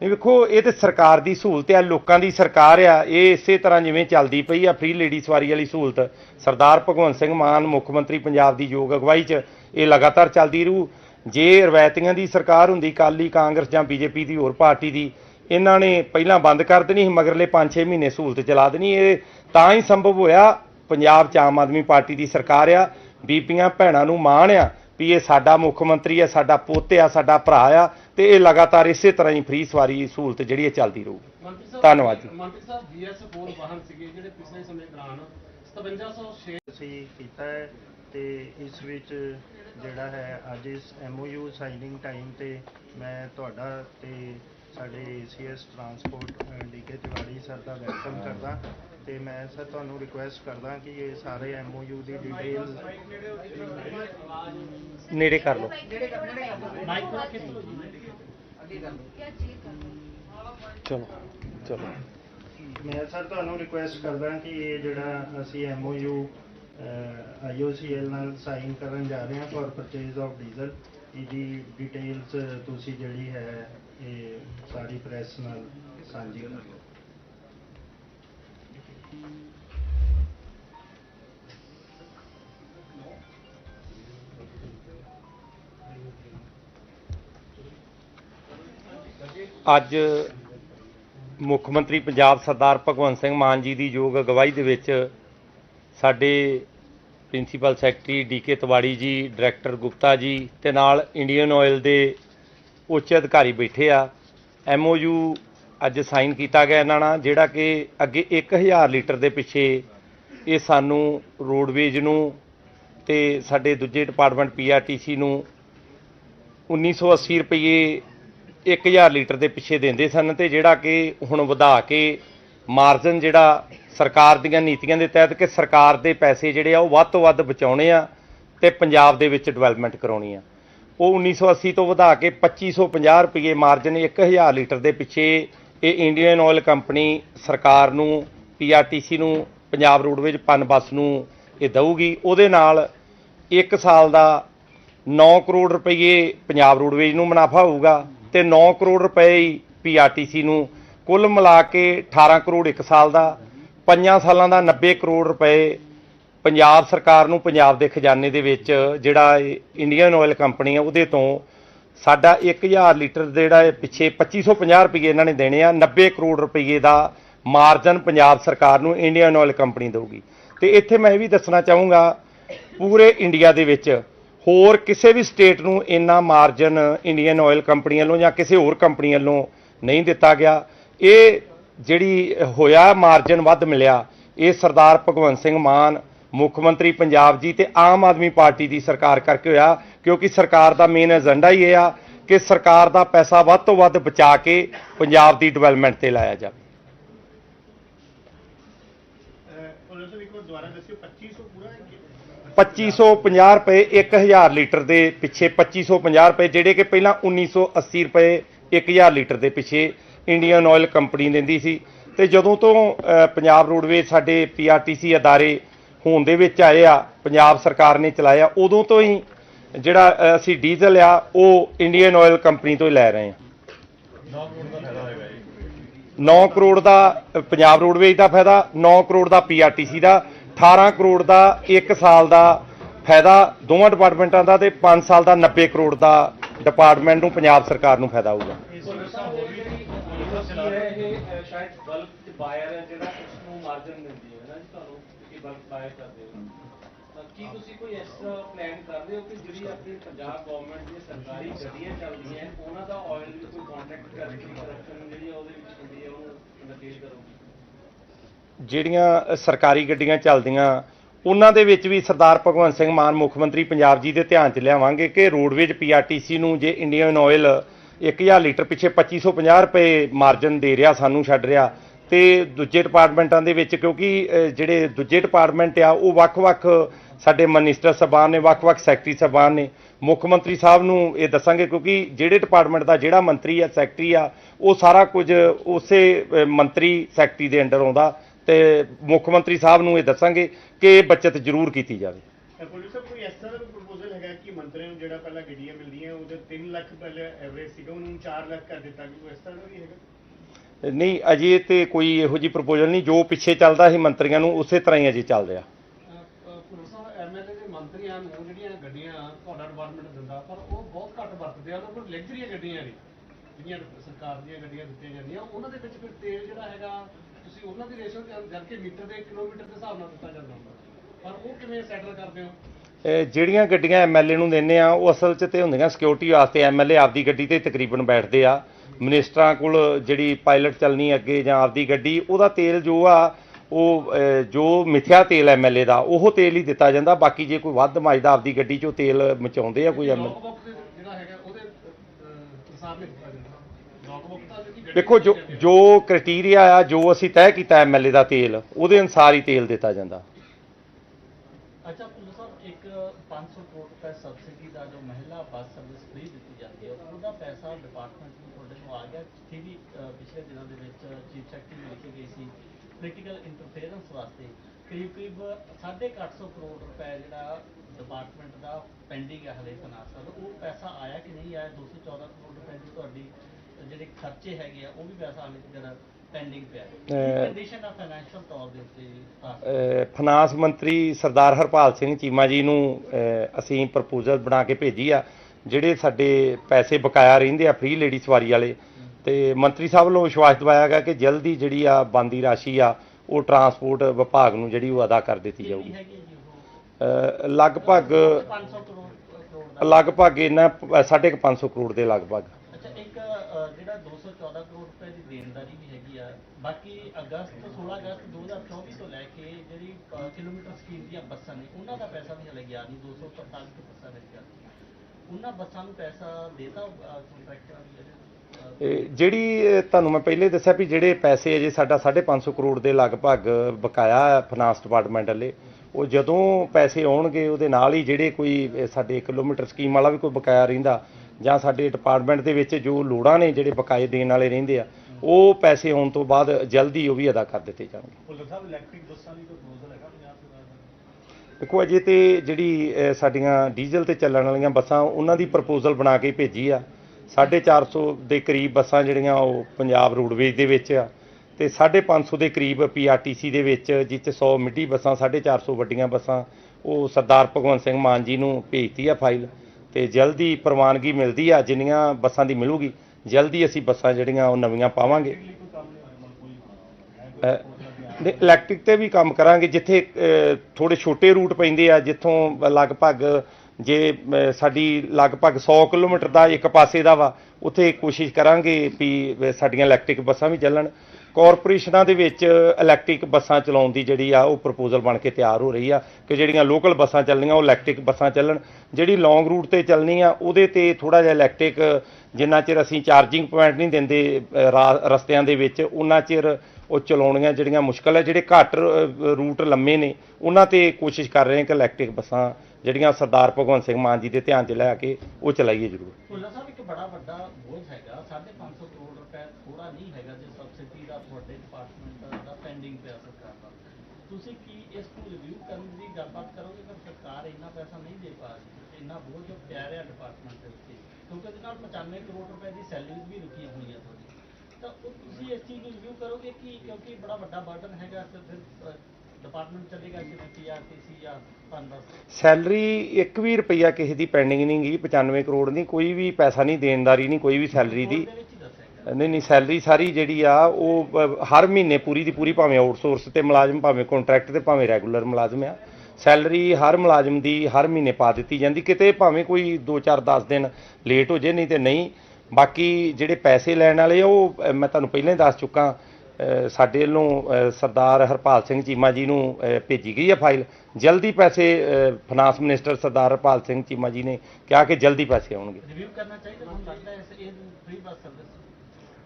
ਨਹੀਂ ਵੇਖੋ ਇਹ ਤੇ ਸਰਕਾਰ ਦੀ ਸਹੂਲਤ ਆ ਲੋਕਾਂ ਦੀ ਸਰਕਾਰ ਆ ਇਹ ਇਸੇ ਤਰ੍ਹਾਂ ਜਿਵੇਂ ਚੱਲਦੀ ਪਈ ਆ ਫ੍ਰੀ ਲੇਡੀ ਸਵਾਰੀ ਵਾਲੀ ਸਹੂਲਤ। ਸਰਦਾਰ ਭਗਵੰਤ ਸਿੰਘ ਮਾਨ ਮੁੱਖ ਮੰਤਰੀ ਪੰਜਾਬ ਦੀ ਯੋਗ ਅਗਵਾਈ 'ਚ ਇਹ ਲਗਾਤਾਰ ਚੱਲਦੀ ਰਹੂ। ਜੇ ਰਵਾਇਤੀਆਂ ਦੀ ਸਰਕਾਰ ਹੁੰਦੀ ਕਾਲੀ ਕਾਂਗਰਸ ਜਾਂ ਬੀਜੇਪੀ ਦੀ ਹੋਰ ਪਾਰਟੀ ਦੀ ਇਹਨਾਂ ਨੇ ਪਹਿਲਾਂ ਬੰਦ ਕਰ ਦੇਣੀ ਸੀ ਮਗਰਲੇ 5-6 ਮਹੀਨੇ ਸਹੂਲਤ ਚਲਾ ਦੇਣੀ ਇਹ ਤਾਂ ਹੀ ਸੰਭਵ ਹੋਇਆ ਪੰਜਾਬ 'ਚ ਆਮ ਆਦਮੀ ਪਾਰਟੀ ਦੀ ਸਰਕਾਰ ਆ ਬੀਬੀਆਂ ਭੈਣਾਂ ਨੂੰ ਮਾਣ ਆ ਵੀ ਇਹ ਸਾਡਾ ਮੁੱਖ ਮੰਤਰੀ ਆ ਸਾਡਾ ਪੁੱਤ ਆ ਸਾਡਾ ਭਰਾ ਆ ਤੇ ਇਹ ਲਗਾਤਾਰ ਇਸੇ ਤਰ੍ਹਾਂ ਹੀ ਫ੍ਰੀ ਸਵਾਰੀ ਸਹੂਲਤ ਜਿਹੜੀ ਇਹ ਚੱਲਦੀ ਰਹੂਗੀ ਧੰਨਵਾਦ ਜੀ। ਮੰਤਰੀ ਸਾਹਿਬ BS4 ਵਾਹਨ ਸੀਗੇ ਜਿਹੜੇ ਪਿਛਲੇ ਸਮੇਂ ਦੌਰਾਨ 5706 ਅਸੀਂ ਕੀਤਾ ਹੈ ਤੇ ਇਸ ਵਿੱਚ ਜਿਹੜਾ ਹੈ ਅੱਜ ਇਸ MOU ਸਾਈਨਿੰਗ ਟਾਈਮ ਤੇ ਮੈਂ ਤੁਹਾਡਾ ਤੇ ਸਾਡੇ ACS transport DK Tiwari sir ਦਾ ਵੈਲਕਮ ਕਰਦਾ। ਤੇ ਮੈਂ ਸਰ ਤੁਹਾਨੂੰ ਰਿਕੁਐਸਟ ਕਰਦਾ ਕਿ ਇਹ ਸਾਰੇ MOU ਦੀ ਡਿਟੇਲ ਨੇੜੇ ਕਰ ਲਓ। ਚਲੋ ਚਲੋ। ਮੈਂ ਸਰ ਤੁਹਾਨੂੰ ਰਿਕੁਐਸਟ ਕਰਦਾ ਕਿ ਇਹ ਜਿਹੜਾ ਅਸੀਂ MOU ਆਈਓਸੀਐਲ ਨਾਲ ਸਾਈਨ ਕਰਨ ਜਾ ਰਹੇ ਹਾਂ ਫॉर ਪਰਚੇਜ਼ ਆਫ ਡੀਜ਼ਲ ਇਹਦੀ ਡਿਟੇਲਸ ਤੁਸੀਂ ਜਿਹੜੀ ਹੈ, ਇਹ ਸਾਰੀ ਪ੍ਰੈਸ ਨਾਲ ਸਾਂਝੀ ਕਰ ਲਓ ਅੱਜ ਮੁੱਖ ਮੰਤਰੀ ਪੰਜਾਬ ਸਰਦਾਰ ਭਗਵੰਤ ਸਿੰਘ ਮਾਨ ਜੀ ਦੀ ਯੋਗ ਅਗਵਾਈ ਦੇ ਵਿੱਚ ਸਾਡੇ ਪ੍ਰਿੰਸੀਪਲ ਸੈਕਟਰੀ ਡੀਕੇ ਤਿਵਾੜੀ ਜੀ, ਡਾਇਰੈਕਟਰ ਗੁਪਤਾ ਜੀ ਤੇ ਨਾਲ ਇੰਡੀਅਨ ਆਇਲ ਦੇ ਉੱਚ ਅਧਿਕਾਰੀ ਬੈਠੇ ਆ। ਐਮਓਯੂ ਅੱਜ ਸਾਈਨ ਕੀਤਾ ਗਿਆ ਇਹਨਾਂ ਨਾਲ, ਜਿਹੜਾ ਕਿ ਅੱਗੇ 1000 ਲੀਟਰ ਦੇ ਪਿੱਛੇ ਇਹ ਸਾਨੂੰ ਰੋਡਵੇਜ ਨੂੰ ਤੇ ਸਾਡੇ ਦੂਜੇ ਡਿਪਾਰਟਮੈਂਟ ਪੀਆਰਟੀਸੀ ਨੂੰ 1980 ਰੁਪਏ 1000 ਲੀਟਰ ਦੇ ਪਿੱਛੇ ਦਿੰਦੇ ਸਨ ਤੇ ਜਿਹੜਾ ਕਿ ਹੁਣ ਵਧਾ ਕੇ ਮਾਰਜਨ ਜਿਹੜਾ ਸਰਕਾਰ ਦੀਆਂ ਨੀਤੀਆਂ ਦੇ ਤਹਿਤ ਕਿ ਸਰਕਾਰ ਦੇ ਪੈਸੇ ਜਿਹੜੇ ਆ ਉਹ ਵੱਧ ਤੋਂ ਵੱਧ ਬਚਾਉਣੇ ਆ ਤੇ ਪੰਜਾਬ ਦੇ ਵਿੱਚ ਡਿਵੈਲਪਮੈਂਟ ਕਰਾਉਣੀ ਆ। ਉਹ 1980 ਤੋਂ ਵਧਾ ਕੇ 2550 ਰੁਪਏ ਮਾਰਜਨ 1000 ਲੀਟਰ ਦੇ ਪਿੱਛੇ ਇਹ ਇੰਡੀਅਨ ਆਇਲ ਕੰਪਨੀ ਸਰਕਾਰ ਨੂੰ ਪੀਆਰਟੀਸੀ ਨੂੰ, ਪੰਜਾਬ ਰੋਡਵੇਜ ਪਨ ਬੱਸ ਨੂੰ ਇਹ ਦਊਗੀ। ਉਹਦੇ ਨਾਲ 1 ਸਾਲ ਦਾ 9 ਕਰੋੜ ਰੁਪਏ ਪੰਜਾਬ ਰੋਡਵੇਜ ਨੂੰ ਮੁਨਾਫਾ ਹੋਊਗਾ ਤੇ 9 ਕਰੋੜ ਰੁਪਏ ਹੀ ਪੀਆਰਟੀਸੀ ਨੂੰ ਕੁੱਲ ਮਿਲਾ ਕੇ 18 ਕਰੋੜ 1 ਸਾਲ ਦਾ ਪੰਜਾਂ ਸਾਲਾਂ ਦਾ 90 ਕਰੋੜ ਰੁਪਏ ਪੰਜਾਬ ਸਰਕਾਰ ਨੂੰ ਪੰਜਾਬ ਦੇ ਖਜ਼ਾਨੇ ਦੇ ਵਿੱਚ ਜਿਹੜਾ ਇੰਡੀਅਨ ਆਇਲ ਕੰਪਨੀ ਆ, ਉਹਦੇ ਤੋਂ ਸਾਡਾ 1000 ਲੀਟਰ ਜਿਹੜਾ ਹੈ ਪਿੱਛੇ 2550 ਰੁਪਏ ਇਹਨਾਂ ਨੇ ਦੇਣੇ ਆ 90 ਕਰੋੜ ਰੁਪਏ ਦਾ ਮਾਰਜਨ ਪੰਜਾਬ ਸਰਕਾਰ ਨੂੰ ਇੰਡੀਅਨ ਆਇਲ ਕੰਪਨੀ ਦੇਊਗੀ। ਤੇ ਇੱਥੇ ਮੈਂ ਇਹ ਵੀ ਦੱਸਣਾ ਚਾਹੂੰਗਾ, ਪੂਰੇ ਇੰਡੀਆ ਦੇ ਵਿੱਚ ਹੋਰ ਕਿਸੇ ਵੀ ਸਟੇਟ ਨੂੰ ਇੰਨਾ ਮਾਰਜਨ ਇੰਡੀਅਨ ਆਇਲ ਕੰਪਨੀ ਵੱਲੋਂ ਜਾਂ ਕਿਸੇ ਹੋਰ ਕੰਪਨੀ ਵੱਲੋਂ ਨਹੀਂ ਦਿੱਤਾ ਗਿਆ। ਇਹ ਜਿਹੜੀ ਹੋਇਆ ਮਾਰਜਨ ਵੱਧ ਮਿਲਿਆ ਇਹ ਸਰਦਾਰ ਭਗਵੰਤ ਸਿੰਘ ਮਾਨ ਮੁੱਖ ਮੰਤਰੀ ਪੰਜਾਬ ਜੀ ਤੇ ਆਮ ਆਦਮੀ ਪਾਰਟੀ ਦੀ ਸਰਕਾਰ ਕਰਕੇ ਹੋਇਆ ਕਿਉਂਕਿ ਸਰਕਾਰ ਦਾ ਮੇਨ ਏਜੰਡਾ ਹੀ ਇਹ ਆ ਕਿ ਸਰਕਾਰ ਦਾ ਪੈਸਾ ਵੱਧ ਤੋਂ ਵੱਧ ਬਚਾ ਕੇ ਪੰਜਾਬ ਦੀ ਡਿਵੈਲਪਮੈਂਟ ਤੇ ਲਾਇਆ ਜਾਵੇ। ਦੁਬਾਰਾ ਦੱਸਿਓ 2500 ਪੂਰਾ ਹੈ ਕਿ? 2550 ਰੁਪਏ 1000 ਲੀਟਰ ਦੇ ਪਿੱਛੇ 2550 ਰੁਪਏ ਜਿਹੜੇ ਕਿ ਪਹਿਲਾਂ 1980 ਰੁਪਏ 1000 ਲੀਟਰ ਦੇ ਪਿੱਛੇ ਇੰਡੀਅਨ ਆਇਲ ਕੰਪਨੀ ਦਿੰਦੀ ਸੀ। ਤੇ ਜਦੋਂ ਤੋਂ ਪੰਜਾਬ ਰੋਡਵੇਜ਼ ਸਾਡੇ ਪੀਆਰਟੀਸੀ ਅਦਾਰੇ ਹੋਣ ਦੇ ਵਿੱਚ ਆਏ ਆ, ਪੰਜਾਬ ਸਰਕਾਰ ਨੇ ਚਲਾਇਆ, ਉਦੋਂ ਤੋਂ ਹੀ ਜਿਹੜਾ ਅਸੀਂ ਡੀਜ਼ਲ ਆ, ਉਹ ਇੰਡੀਅਨ ਆਇਲ ਕੰਪਨੀ ਤੋਂ ਹੀ ਲੈ ਰਹੇ ਹਾਂ। 9 ਕਰੋੜ ਦਾ ਪੰਜਾਬ ਰੋਡਵੇਜ਼ ਦਾ ਫਾਇਦਾ 9 ਕਰੋੜ ਦਾ ਪੀਆਰਟੀਸੀ ਦਾ 18 ਕਰੋੜ ਦਾ 1 ਸਾਲ ਦਾ ਫਾਇਦਾ ਦੋਵਾਂ ਡਿਪਾਰਟਮੈਂਟਾਂ ਦਾ ਤੇ 5 ਸਾਲ ਦਾ 90 ਕਰੋੜ ਦਾ ਡਿਪਾਰਟਮੈਂਟ ਨੂੰ ਪੰਜਾਬ ਸਰਕਾਰ ਨੂੰ ਫਾਇਦਾ ਹੋਊਗਾ। ਕੀ ਤੁਸੀਂ ਕੋਈ ਐਕਸਟਰਾ ਪਲਾਨ ਕਰਦੇ ਹੋ ਕਿ ਜਿਹੜੀ ਆਪਣੀ ਪੰਜਾਬ ਗਵਰਨਮੈਂਟ ਦੀਆਂ ਸਰਕਾਰੀ ਗੱਡੀਆਂ ਚੱਲਦੀਆਂ ਉਹਨਾਂ ਦਾ ਆਇਲ ਵੀ ਕੋਈ ਕੰਟਰੈਕਟ ਕਰਕੇ ਕਰਪਸ਼ਨ ਜਿਹੜੀ ਉਹਦੇ ਵਿੱਚ ਹੁੰਦੀ ਹੈ, ਉਹਨੂੰ ਨਕੇਲ ਕਰੋਗੇ? ਜਿਹੜੀਆਂ ਸਰਕਾਰੀ ਗੱਡੀਆਂ ਚੱਲਦੀਆਂ, ਉਹਨਾਂ ਦੇ ਵਿੱਚ ਵੀ ਸਰਦਾਰ ਭਗਵੰਤ ਸਿੰਘ ਮਾਨ ਮੁੱਖ ਮੰਤਰੀ ਪੰਜਾਬ ਜੀ ਦੇ ਧਿਆਨ 'ਚ ਲਿਆਵਾਂਗੇ ਕਿ ਰੋਡਵੇਜ ਪੀਆਰਟੀਸੀ ਨੂੰ ਜੇ ਇੰਡੀਅਨ ਆਇਲ 1000 ਲੀਟਰ ਪਿੱਛੇ 2550 ਰੁਪਏ ਮਾਰਜਨ ਦੇ ਰਿਹਾ, ਸਾਨੂੰ ਛੱਡ ਰਿਹਾ। ਤੇ ਦੂਜੇ ਡਿਪਾਰਟਮੈਂਟਾਂ ਦੇ ਵਿੱਚ, ਕਿਉਂਕਿ ਜਿਹੜੇ ਦੂਜੇ ਡਿਪਾਰਟਮੈਂਟ ਆ, ਉਹ ਵੱਖ-ਵੱਖ ਸਾਡੇ ਮਨਿਸਟਰ ਸਾਹਿਬਾਨ ਨੇ, ਵੱਖ-ਵੱਖ ਸੈਕਟਰੀ ਸਾਹਿਬਾਨ ਨੇ। ਮੁੱਖ ਮੰਤਰੀ ਸਾਹਿਬ ਨੂੰ ਇਹ ਦੱਸਾਂਗੇ, ਕਿਉਂਕਿ ਜਿਹੜੇ ਡਿਪਾਰਟਮੈਂਟ ਦਾ ਜਿਹੜਾ ਮੰਤਰੀ ਆ ਸੈਕਟਰੀ ਆ, ਉਹ ਸਾਰਾ ਕੁਝ ਉਸੇ ਮੰਤਰੀ ਸੈਕਟਰੀ ਦੇ ਅੰਡਰ ਆਉਂਦਾ। ਤੇ ਮੁੱਖ ਮੰਤਰੀ ਸਾਹਿਬ ਨੂੰ ਇਹ ਦੱਸਾਂਗੇ ਕਿ ਇਹ ਬਚਤ ਜ਼ਰੂਰ ਕੀਤੀ ਜਾਵੇ। ਕਿ ਮੰਤਰੀਆਂ ਨੂੰ ਜਿਹੜਾ ਪਹਿਲਾਂ ਗੱਡੀਆਂ ਮਿਲਦੀਆਂ ਉਹਦੇ 3 ਲੱਖ ਪਹਿਲੇ ਐਵਰੇਜ ਸੀਗਾ ਉਹਨੂੰ 4 ਲੱਖ ਕਰ ਦਿੱਤਾ ਕਿ ਕੋਈ ਇਸ ਤਰ੍ਹਾਂ ਦਾ ਵੀ ਹੈਗਾ? ਨਹੀਂ ਅਜੇ ਤੇ ਕੋਈ ਇਹੋ ਜੀ ਪ੍ਰਪੋਜ਼ਲ ਨਹੀਂ। ਜੋ ਪਿੱਛੇ ਚੱਲਦਾ ਸੀ ਮੰਤਰੀਆਂ ਨੂੰ ਉਸੇ ਤਰ੍ਹਾਂ ਹੀ ਅਜੇ ਚੱਲ ਰਿਹਾ। ਐਮਐਲਏ ਦੇ ਮੰਤਰੀਆਂ ਨੂੰ ਜਿਹੜੀਆਂ ਗੱਡੀਆਂ ਤੁਹਾਡਾ ਡਿਪਾਰਟਮੈਂਟ ਦਿੰਦਾ ਪਰ ਉਹ ਬਹੁਤ ਘੱਟ ਵਰਤਦੇ ਆ ਉਹਨਾਂ ਕੋਲ ਲਗਜ਼ਰੀਆਂ ਗੱਡੀਆਂ ਨੇ ਜਿਹੜੀਆਂ ਸਰਕਾਰ ਦੀਆਂ ਗੱਡੀਆਂ ਦਿੱਤੀਆਂ ਜਾਂਦੀਆਂ। ਉਹਨਾਂ ਦੇ ਵਿੱਚ ਫਿਰ ਤੇਲ ਜਿਹੜਾ ਹੈਗਾ ਤੁਸੀਂ ਉਹਨਾਂ ਦੀ ਰੇਸ਼ੋ ਕਰਕੇ ਮੀਟਰ ਦੇ ਕਿਲੋਮੀਟਰ ਦੇ ਹਿਸਾਬ ਨਾਲ ਦਿੱਤਾ ਜਾਂਦਾ ਹੁੰਦਾ। ਪਰ ਉਹ ਕਿਵੇਂ ਸੈਟਲ ਕਰਦੇ ਹੋ? ਜਿਹੜੀਆਂ ਗੱਡੀਆਂ ਐਮਐਲਏ ਨੂੰ ਦਿੰਦੇ ਆ ਉਹ ਅਸਲ 'ਚ ਤੇ ਹੁੰਦੀਆਂ ਸਿਕਿਉਰਿਟੀ ਵਾਸਤੇ ਐਮਐਲਏ ਆਪਦੀ ਗੱਡੀ ਤੇ ਤਕਰੀਬਨ ਬੈਠਦੇ ਆ। ਮਿਨਿਸਟਰਾਂ ਕੋਲ ਜਿਹੜੀ ਪਾਇਲਟ ਚੱਲਣੀ ਅੱਗੇ ਜਾਂ ਆਪਦੀ ਗੱਡੀ ਉਹਦਾ ਤੇਲ ਜੋ ਆ ਉਹ ਜੋ ਮਿਥਿਆ ਤੇਲ ਐਮਐਲਏ ਦਾ ਉਹ ਤੇਲ ਹੀ ਦਿੱਤਾ ਜਾਂਦਾ। ਬਾਕੀ ਜੇ ਕੋਈ ਵੱਧ ਮੱਚਦਾ ਆਪਦੀ ਗੱਡੀ 'ਚੋਂ ਤੇਲ ਮਚਾਉਂਦੇ ਆ ਕੋਈ ਐਮਐਲਏ ਦੇਖੋ ਜੋ। ਜੋ ਕ੍ਰਾਈਟੇਰੀਆ ਆ ਜੋ ਅਸੀਂ ਤੈਅ ਕੀਤਾ ਐਮਐਲਏ ਦਾ ਤੇਲ ਉਹਦੇ ਅਨੁਸਾਰ ਹੀ ਤੇਲ ਦਿੱਤਾ ਜਾਂਦਾ। ਅੱਛਾ ਪੁੱਲਰ ਸਾਹਿਬ ਇੱਕ 500 ਕਰੋੜ ਰੁਪਏ ਸਬਸਿਡੀ ਦਾ ਜੋ ਮਹਿਲਾ ਬੱਸ ਸਰਵਿਸ ਫ੍ਰੀ ਦਿੱਤੀ ਜਾਂਦੀ ਹੈ, ਉਹਦਾ ਪੈਸਾ ਡਿਪਾਰਟਮੈਂਟ ਨੂੰ ਤੁਹਾਡੇ ਨੂੰ ਆ ਗਿਆ। ਜਿੱਥੇ ਵੀ ਪਿਛਲੇ ਦਿਨਾਂ ਦੇ ਵਿੱਚ ਚੀਫ ਸੈਕਟਰੀ ਨੂੰ ਲਿਖੀ ਗਈ ਸੀ ਪੋਲੀਟੀਕਲ ਇੰਟਰਫੇਰੈਂਸ ਵਾਸਤੇ। ਕਰੀਬ ਕਰੀਬ 850 ਕਰੋੜ ਰੁਪਏ ਜਿਹੜਾ ਡਿਪਾਰਟਮੈਂਟ ਦਾ ਪੈਂਡਿੰਗ ਹੈ ਹਲੇ ਫਾਈਨਾਂਸ ਉਹ ਪੈਸਾ ਆਇਆ ਕਿ ਨਹੀਂ ਆਇਆ? 214 ਕਰੋੜ ਰੁਪਏ ਦੀ ਤੁਹਾਡੀ ਜਿਹੜੇ ਖਰਚੇ ਹੈਗੇ ਆ, ਉਹ ਵੀ ਪੈਸਾ ਹਾਲੇ ਤੱਕ ਪੈਂਡਿੰਗ ਪਿਆ। ਹੈ ਅਹ, ਕੰਡੀਸ਼ਨ ਆ ਫਾਈਨੈਂਸ਼ੀਅਲ ਤੌਰ ਦੇ ਉੱਤੇ ਪਾਸ? ਅਹ ਫਾਈਨਾਂਸ ਮੰਤਰੀ ਸਰਦਾਰ ਹਰਪਾਲ ਸਿੰਘ ਚੀਮਾ ਜੀ ਨੂੰ ਅਸੀਂ ਪ੍ਰਪੋਜ਼ਲ ਬਣਾ ਕੇ ਭੇਜੀ ਆ ਜਿਹੜੇ ਸਾਡੇ ਪੈਸੇ ਬਕਾਇਆ ਰਹਿੰਦੇ ਆ ਫ੍ਰੀ ਲੇਡੀ ਸਵਾਰੀ ਵਾਲੇ। ਤੇ ਮੰਤਰੀ ਸਾਹਿਬ ਵੱਲੋਂ ਵਿਸ਼ਵਾਸ ਦਿਵਾਇਆ ਗਿਆ ਕਿ ਜਲਦੀ ਜਿਹੜੀ ਆ ਬੰਦੀ ਰਾਸ਼ੀ ਆ ਉਹ ਟਰਾਂਸਪੋਰਟ ਵਿਭਾਗ ਨੂੰ ਜਿਹੜੀ ਉਹ ਅਦਾ ਕਰ ਦਿੱਤੀ ਜਾਊਗੀ। ਲਗਭਗ 500 ਕਰੋੜ ਕਰੋੜ ਦਾ। ਲਗਭਗ ਇਹਨਾਂ 550 ਕਰੋੜ ਦੇ ਲਗਭਗ। ਅੱਛਾ ਇੱਕ ਜਿਹੜਾ 214 ਕਰੋੜ ਰੁਪਏ ਦੀ ਦੇਣਦਾਰੀ ਬਾਕੀ ਅਗਸਤ 16 ਅਗਸਤ 2024 ਤੋਂ ਲੈ ਕੇ ਜਿਹੜੀ ਕਿਲੋਮੀਟਰ ਸਕੀਮ ਦੀਆਂ ਬੱਸਾਂ ਨੇ, ਉਹਨਾਂ ਦਾ ਪੈਸਾ ਵੀ ਹਲੇ ਗਿਆ ਨਹੀਂ 245 ਬੱਸਾਂ ਰਹਿ ਗਈਆਂ ਉਹਨਾਂ ਬੱਸਾਂ ਨੂੰ ਪੈਸਾ ਦੇਤਾ ਕੰਟਰੈਕਟਰਾਂ ਦੀ ਜਿਹੜੀ ਤੁਹਾਨੂੰ ਮੈਂ ਪਹਿਲੇ ਦੱਸਿਆ ਵੀ ਜਿਹੜੇ ਪੈਸੇ ਅਜੇ ਸਾਡਾ 550 ਕਰੋੜ ਦੇ ਲਗਭਗ ਬਕਾਇਆ ਫਾਈਨਾਂਸ ਡਿਪਾਰਟਮੈਂਟ ਵੱਲੇ, ਉਹ ਜਦੋਂ ਪੈਸੇ ਆਉਣਗੇ, ਉਹਦੇ ਨਾਲ ਹੀ ਜਿਹੜੇ ਕੋਈ ਸਾਡੇ ਕਿਲੋਮੀਟਰ ਸਕੀਮ ਵਾਲਾ ਵੀ ਕੋਈ ਬਕਾਇਆ ਰਹਿੰਦਾ, ਜਾਂ ਸਾਡੇ ਡਿਪਾਰਟਮੈਂਟ ਦੇ ਵਿੱਚ ਜੋ ਲੋੜਾਂ ਨੇ ਜਿਹੜੇ ਬਕਾਏ ਦੇਣ ਵਾਲੇ ਰਹਿੰਦੇ ਆ ਉਹ ਪੈਸੇ ਆਉਣ ਤੋਂ ਬਾਅਦ ਜਲਦੀ ਉਹ ਵੀ ਅਦਾ ਕਰ ਦਿੱਤੇ ਜਾਣਗੇ। ਭੁੱਲਰ ਸਾਹਿਬ ਇਲੈਕਟ੍ਰਿਕ ਬੱਸਾਂ ਦੀ ਕੋਈ ਪ੍ਰੋਪੋਜ਼ਲ ਹੈਗਾ ਪੰਜਾਬ ਸਰਕਾਰ ਦਾ? ਦੇਖੋ ਅਜੇ ਤੇ ਜਿਹੜੀ ਸਾਡੀਆਂ ਡੀਜ਼ਲ ਤੇ ਚੱਲਣ ਵਾਲੀਆਂ ਬੱਸਾਂ ਉਹਨਾਂ ਦੀ ਪ੍ਰਪੋਜ਼ਲ ਬਣਾ ਕੇ ਭੇਜੀ ਆ। 450 ਦੇ ਕਰੀਬ ਬੱਸਾਂ ਜਿਹੜੀਆਂ ਉਹ ਪੰਜਾਬ ਰੋਡਵੇਜ਼ ਦੇ ਵਿੱਚ ਆ ਤੇ 550 ਦੇ ਕਰੀਬ ਪੀਆਰਟੀਸੀ ਦੇ ਵਿੱਚ ਜਿੱਥੇ 100 ਮਿੱਡੀ ਬੱਸਾਂ 450 ਵੱਡੀਆਂ ਬੱਸਾਂ ਉਹ ਸਰਦਾਰ ਭਗਵੰਤ ਸਿੰਘ ਮਾਨ ਜੀ ਨੂੰ ਭੇਜਤੀ ਆ ਫਾਈਲ ਤੇ ਜਲਦੀ ਪ੍ਰਵਾਨਗੀ ਮਿਲਦੀ ਆ ਜਿੰਨੀਆਂ ਬੱਸਾਂ ਦੀ ਮਿਲੂਗੀ। ਜਲਦੀ ਅਸੀਂ ਬੱਸਾਂ ਜਿਹੜੀਆਂ ਉਹ ਨਵੀਆਂ ਪਾਵਾਂਗੇ। ਨੇ ਇਲੈਕਟ੍ਰਿਕ ਤੇ ਵੀ ਕੰਮ ਕਰਾਂਗੇ। ਜਿੱਥੇ ਅ, ਥੋੜੇ ਛੋਟੇ ਰੂਟ ਪੈਂਦੇ ਆ ਜਿੱਥੋਂ ਲਗਭਗ ਜੇ ਸਾਡੀ ਲਗਭਗ 100 ਕਿਲੋਮੀਟਰ ਦਾ ਇੱਕ ਪਾਸੇ ਦਾ ਵਾ ਉੱਥੇ ਕੋਸ਼ਿਸ਼ ਕਰਾਂਗੇ ਵੀ ਸਾਡੀਆਂ ਇਲੈਕਟ੍ਰਿਕ ਬੱਸਾਂ ਵੀ ਚੱਲਣ। ਕਾਰਪੋਰੇਸ਼ਨਾਂ ਦੇ ਵਿੱਚ ਇਲੈਕਟ੍ਰਿਕ ਬੱਸਾਂ ਚਲਾਉਣ ਦੀ ਜਿਹੜੀ ਆ ਉਹ ਪ੍ਰਪੋਜ਼ਲ ਬਣ ਕੇ ਤਿਆਰ ਹੋ ਰਹੀ ਆ ਕਿ ਜਿਹੜੀਆਂ ਲੋਕਲ ਬੱਸਾਂ ਚੱਲਣੀਆਂ, ਉਹ ਇਲੈਕਟ੍ਰਿਕ ਬੱਸਾਂ ਚੱਲਣ। ਜਿਹੜੀ ਲੌਂਗ ਰੂਟ ਤੇ ਚੱਲਣੀ ਆ, ਉਹਦੇ ਤੇ ਥੋੜਾ ਜਿਹਾ ਇਲੈਕਟ੍ਰਿਕ, ਜਿੰਨਾ ਚਿਰ ਅਸੀਂ ਚਾਰਜਿੰਗ ਪੁਆਇੰਟ ਨਹੀਂ ਦਿੰਦੇ ਰਾ- ਰਸਤਿਆਂ ਦੇ ਵਿੱਚ, ਉਹਨਾਂ ਚਿਰ ਉਹ ਚਲਾਉਣੀਆਂ ਜਿਹੜੀਆਂ ਮੁਸ਼ਕਲ ਹੈ ਜਿਹੜੇ ਘੱਟ ਰੂਟ ਲੰਮੇ ਨੇ, ਉਹਨਾਂ ਤੇ ਕੋਸ਼ਿਸ਼ ਕਰ ਰਹੇ ਹਾਂ ਕਿ ਇਲੈਕਟ੍ਰਿਕ ਬੱਸਾਂ ਜਿਹੜੀਆਂ ਸਰਦਾਰ ਭਗਵੰਤ ਸਿੰਘ ਮਾਨ ਜੀ ਦੇ ਧਿਆਨ 'ਚ ਲੈ ਕੇ ਉਹ ਚਲਾਈਏ ਜ਼ਰੂਰ। ਭੁੱਲਰ ਸਾਹਿਬ, ਇੱਕ ਬੜਾ ਵੱਡਾ ਬੋਝ ਹੈਗਾ 550 ਕਰੋੜ ਰੁਪਏ ਥੋੜਾ ਨਹੀਂ ਹੈਗਾ ਜੇ ਸਬਸਿਡੀ ਦਾ ਤੁਹਾਡੇ ਡਿਪਾਰਟਮੈਂਟ ਦਾ ਪੈਂਡਿੰਗ ਪਿਆ ਸਰਕਾਰ ਦਾ। ਤੁਸੀਂ ਕੀ ਇਸ ਨੂੰ ਰਿਵਿਊ ਕਰਨ ਦੀ ਗੱਲਬਾਤ ਕਰੋਗੇ? ਕਿ ਸਰਕਾਰ ਇੰਨਾ ਪੈਸਾ ਨਹੀਂ ਦੇ ਪਾ ਰਹੀ। ਇੰਨਾ ਬੋਝ ਪਿਆ ਰਿਹਾ ਡਿਪਾਰਟਮੈਂਟ ਦੇ ਉੱਤੇ। ਕਿਉਂਕਿ ਇਹਦੇ ਨਾਲ 95 ਕਰੋੜ ਰੁਪਏ ਦੀ ਸੈਲਰੀਜ਼ ਵੀ ਰੁਕੀਆਂ ਹੋਈਆਂ ਤੁਹਾਡੀ ਤਾਂ ਉਹ ਤੁਸੀਂ ਇਸ ਚੀਜ਼ ਨੂੰ ਰਿਵਿਊ ਕਰੋਗੇ ਕਿ ਕਿਉਂਕਿ ਬੜਾ ਵੱਡਾ ਬਰਡਨ ਹੈਗਾ ਤੇ ਫਿਰ ਡਿਪਾਰਟਮੈਂਟ ਚੱਲੇਗਾ ਜਿਵੇਂ ਪੀਆਰਟੀਸੀ ਜਾਂ ਤੁਹਾਨੂੰ ਸੈਲਰੀ ਇੱਕ ਵੀ ਰੁਪਈਆ ਕਿਸੇ ਦੀ ਪੈਂਡਿੰਗ ਨਹੀਂ ਗਈ 95 ਕਰੋੜ ਦੀ। ਕੋਈ ਵੀ ਪੈਸਾ ਨਹੀਂ ਦੇਣਦਾਰੀ ਨਹੀਂ ਕੋਈ ਵੀ ਸੈਲਰੀ ਦੀ। ਨਹੀਂ ਨਹੀਂ ਸੈਲਰੀ ਸਾਰੀ ਜਿਹੜੀ ਆ, ਉਹ ਹਰ ਮਹੀਨੇ ਪੂਰੀ ਦੀ ਪੂਰੀ ਭਾਵੇਂ ਆਊਟਸੋਰਸ ਤੇ ਮੁਲਾਜ਼ਮ, ਭਾਵੇਂ ਕੰਟਰੈਕਟ ਤੇ, ਭਾਵੇਂ ਰੈਗੂਲਰ ਮੁਲਾਜ਼ਮ ਆ। ਸੈਲਰੀ ਹਰ ਮੁਲਾਜ਼ਮ ਦੀ ਹਰ ਮਹੀਨੇ ਪਾ ਦਿੱਤੀ ਜਾਂਦੀ, ਕਿਤੇ ਭਾਵੇਂ ਕੋਈ 2 4 10 ਦਿਨ ਲੇਟ ਹੋ ਜੇ, ਨਹੀਂ ਤੇ ਨਹੀਂ। ਬਾਕੀ ਜਿਹੜੇ ਪੈਸੇ ਲੈਣ ਵਾਲੇ ਆ, ਉਹ ਮੈਂ ਤੁਹਾਨੂੰ ਪਹਿਲਾਂ ਹੀ ਦੱਸ ਚੁੱਕਾ ਸਾਡੇ ਵੱਲੋਂ ਸਰਦਾਰ ਹਰਪਾਲ ਸਿੰਘ ਚੀਮਾ ਜੀ ਨੂੰ ਭੇਜੀ ਗਈ ਹੈ ਫਾਈਲ ਜਲਦੀ ਪੈਸੇ ਫਾਈਨਾਂਸ ਮਿਨਿਸਟਰ ਸਰਦਾਰ ਹਰਪਾਲ ਸਿੰਘ ਚੀਮਾ ਜੀ ਨੇ ਕਿਹਾ ਕਿ ਜਲਦੀ ਪੈਸੇ ਆਉਣਗੇ। ਰਿਵਿਊ ਕਰਨਾ ਚਾਹੀਦਾ, ਤੁਹਾਨੂੰ ਲੱਗਦਾ ਹੈ ਇਹ ਫ੍ਰੀ ਬੱਸ ਸਰਵਿਸ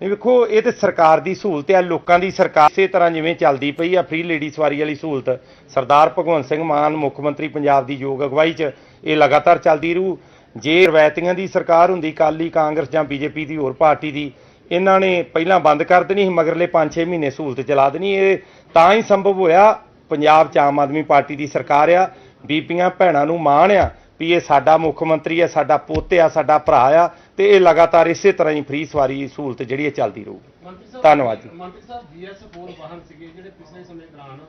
ਨਹੀਂ ਵੇਖੋ ਇਹ ਤੇ ਸਰਕਾਰ ਦੀ ਸਹੂਲਤ ਆ, ਲੋਕਾਂ ਦੀ ਸਰਕਾਰ ਇਸੇ ਤਰ੍ਹਾਂ ਜਿਵੇਂ ਚੱਲਦੀ ਪਈ ਆ ਫ੍ਰੀ ਲੇਡੀ ਸਵਾਰੀ ਵਾਲੀ ਸਹੂਲਤ। ਸਰਦਾਰ ਭਗਵੰਤ ਸਿੰਘ ਮਾਨ, ਮੁੱਖ ਮੰਤਰੀ ਪੰਜਾਬ ਦੀ ਯੋਗ ਅਗਵਾਈ 'ਚ ਇਹ ਲਗਾਤਾਰ ਚੱਲਦੀ ਰਹੂ। ਜੇ ਰਵਾਇਤੀਆਂ ਦੀ ਸਰਕਾਰ ਹੁੰਦੀ ਕਾਲੀ ਕਾਂਗਰਸ ਜਾਂ ਬੀਜੇਪੀ ਦੀ ਹੋਰ ਪਾਰਟੀ ਦੀ, ਇਹਨਾਂ ਨੇ ਪਹਿਲਾਂ ਬੰਦ ਕਰ ਦੇਣੀ ਸੀ, ਮਗਰਲੇ 5-6 ਮਹੀਨੇ ਸਹੂਲਤ ਚਲਾ ਦੇਣੀ। ਇਹ ਤਾਂ ਹੀ ਸੰਭਵ ਹੋਇਆ, ਪੰਜਾਬ 'ਚ ਆਮ ਆਦਮੀ ਪਾਰਟੀ ਦੀ ਸਰਕਾਰ ਆ ਬੀਪੀਆਂ ਭੈਣਾਂ ਨੂੰ ਮਾਣ ਆ ਵੀ ਇਹ ਸਾਡਾ ਮੁੱਖ ਮੰਤਰੀ ਆ ਸਾਡਾ ਪੁੱਤ ਆ ਸਾਡਾ ਭਰਾ ਆ ਤੇ ਇਹ ਲਗਾਤਾਰ ਇਸੇ ਤਰ੍ਹਾਂ ਹੀ ਫ੍ਰੀ ਸਵਾਰੀ ਸਹੂਲਤ ਜਿਹੜੀ ਇਹ ਚੱਲਦੀ ਰਹੂਗੀ ਧੰਨਵਾਦ ਜੀ। ਮੰਤਰੀ ਸਾਹਿਬ ਜੀਐਸ 4 ਵਾਹਨ ਸੀਗੇ ਜਿਹੜੇ ਪਿਛਲੇ ਸਮੇਂ ਦੌਰਾਨ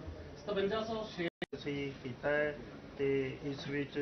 5706 ਅਸੀਂ ਕੀਤਾ ਹੈ ਤੇ ਇਸ ਵਿੱਚ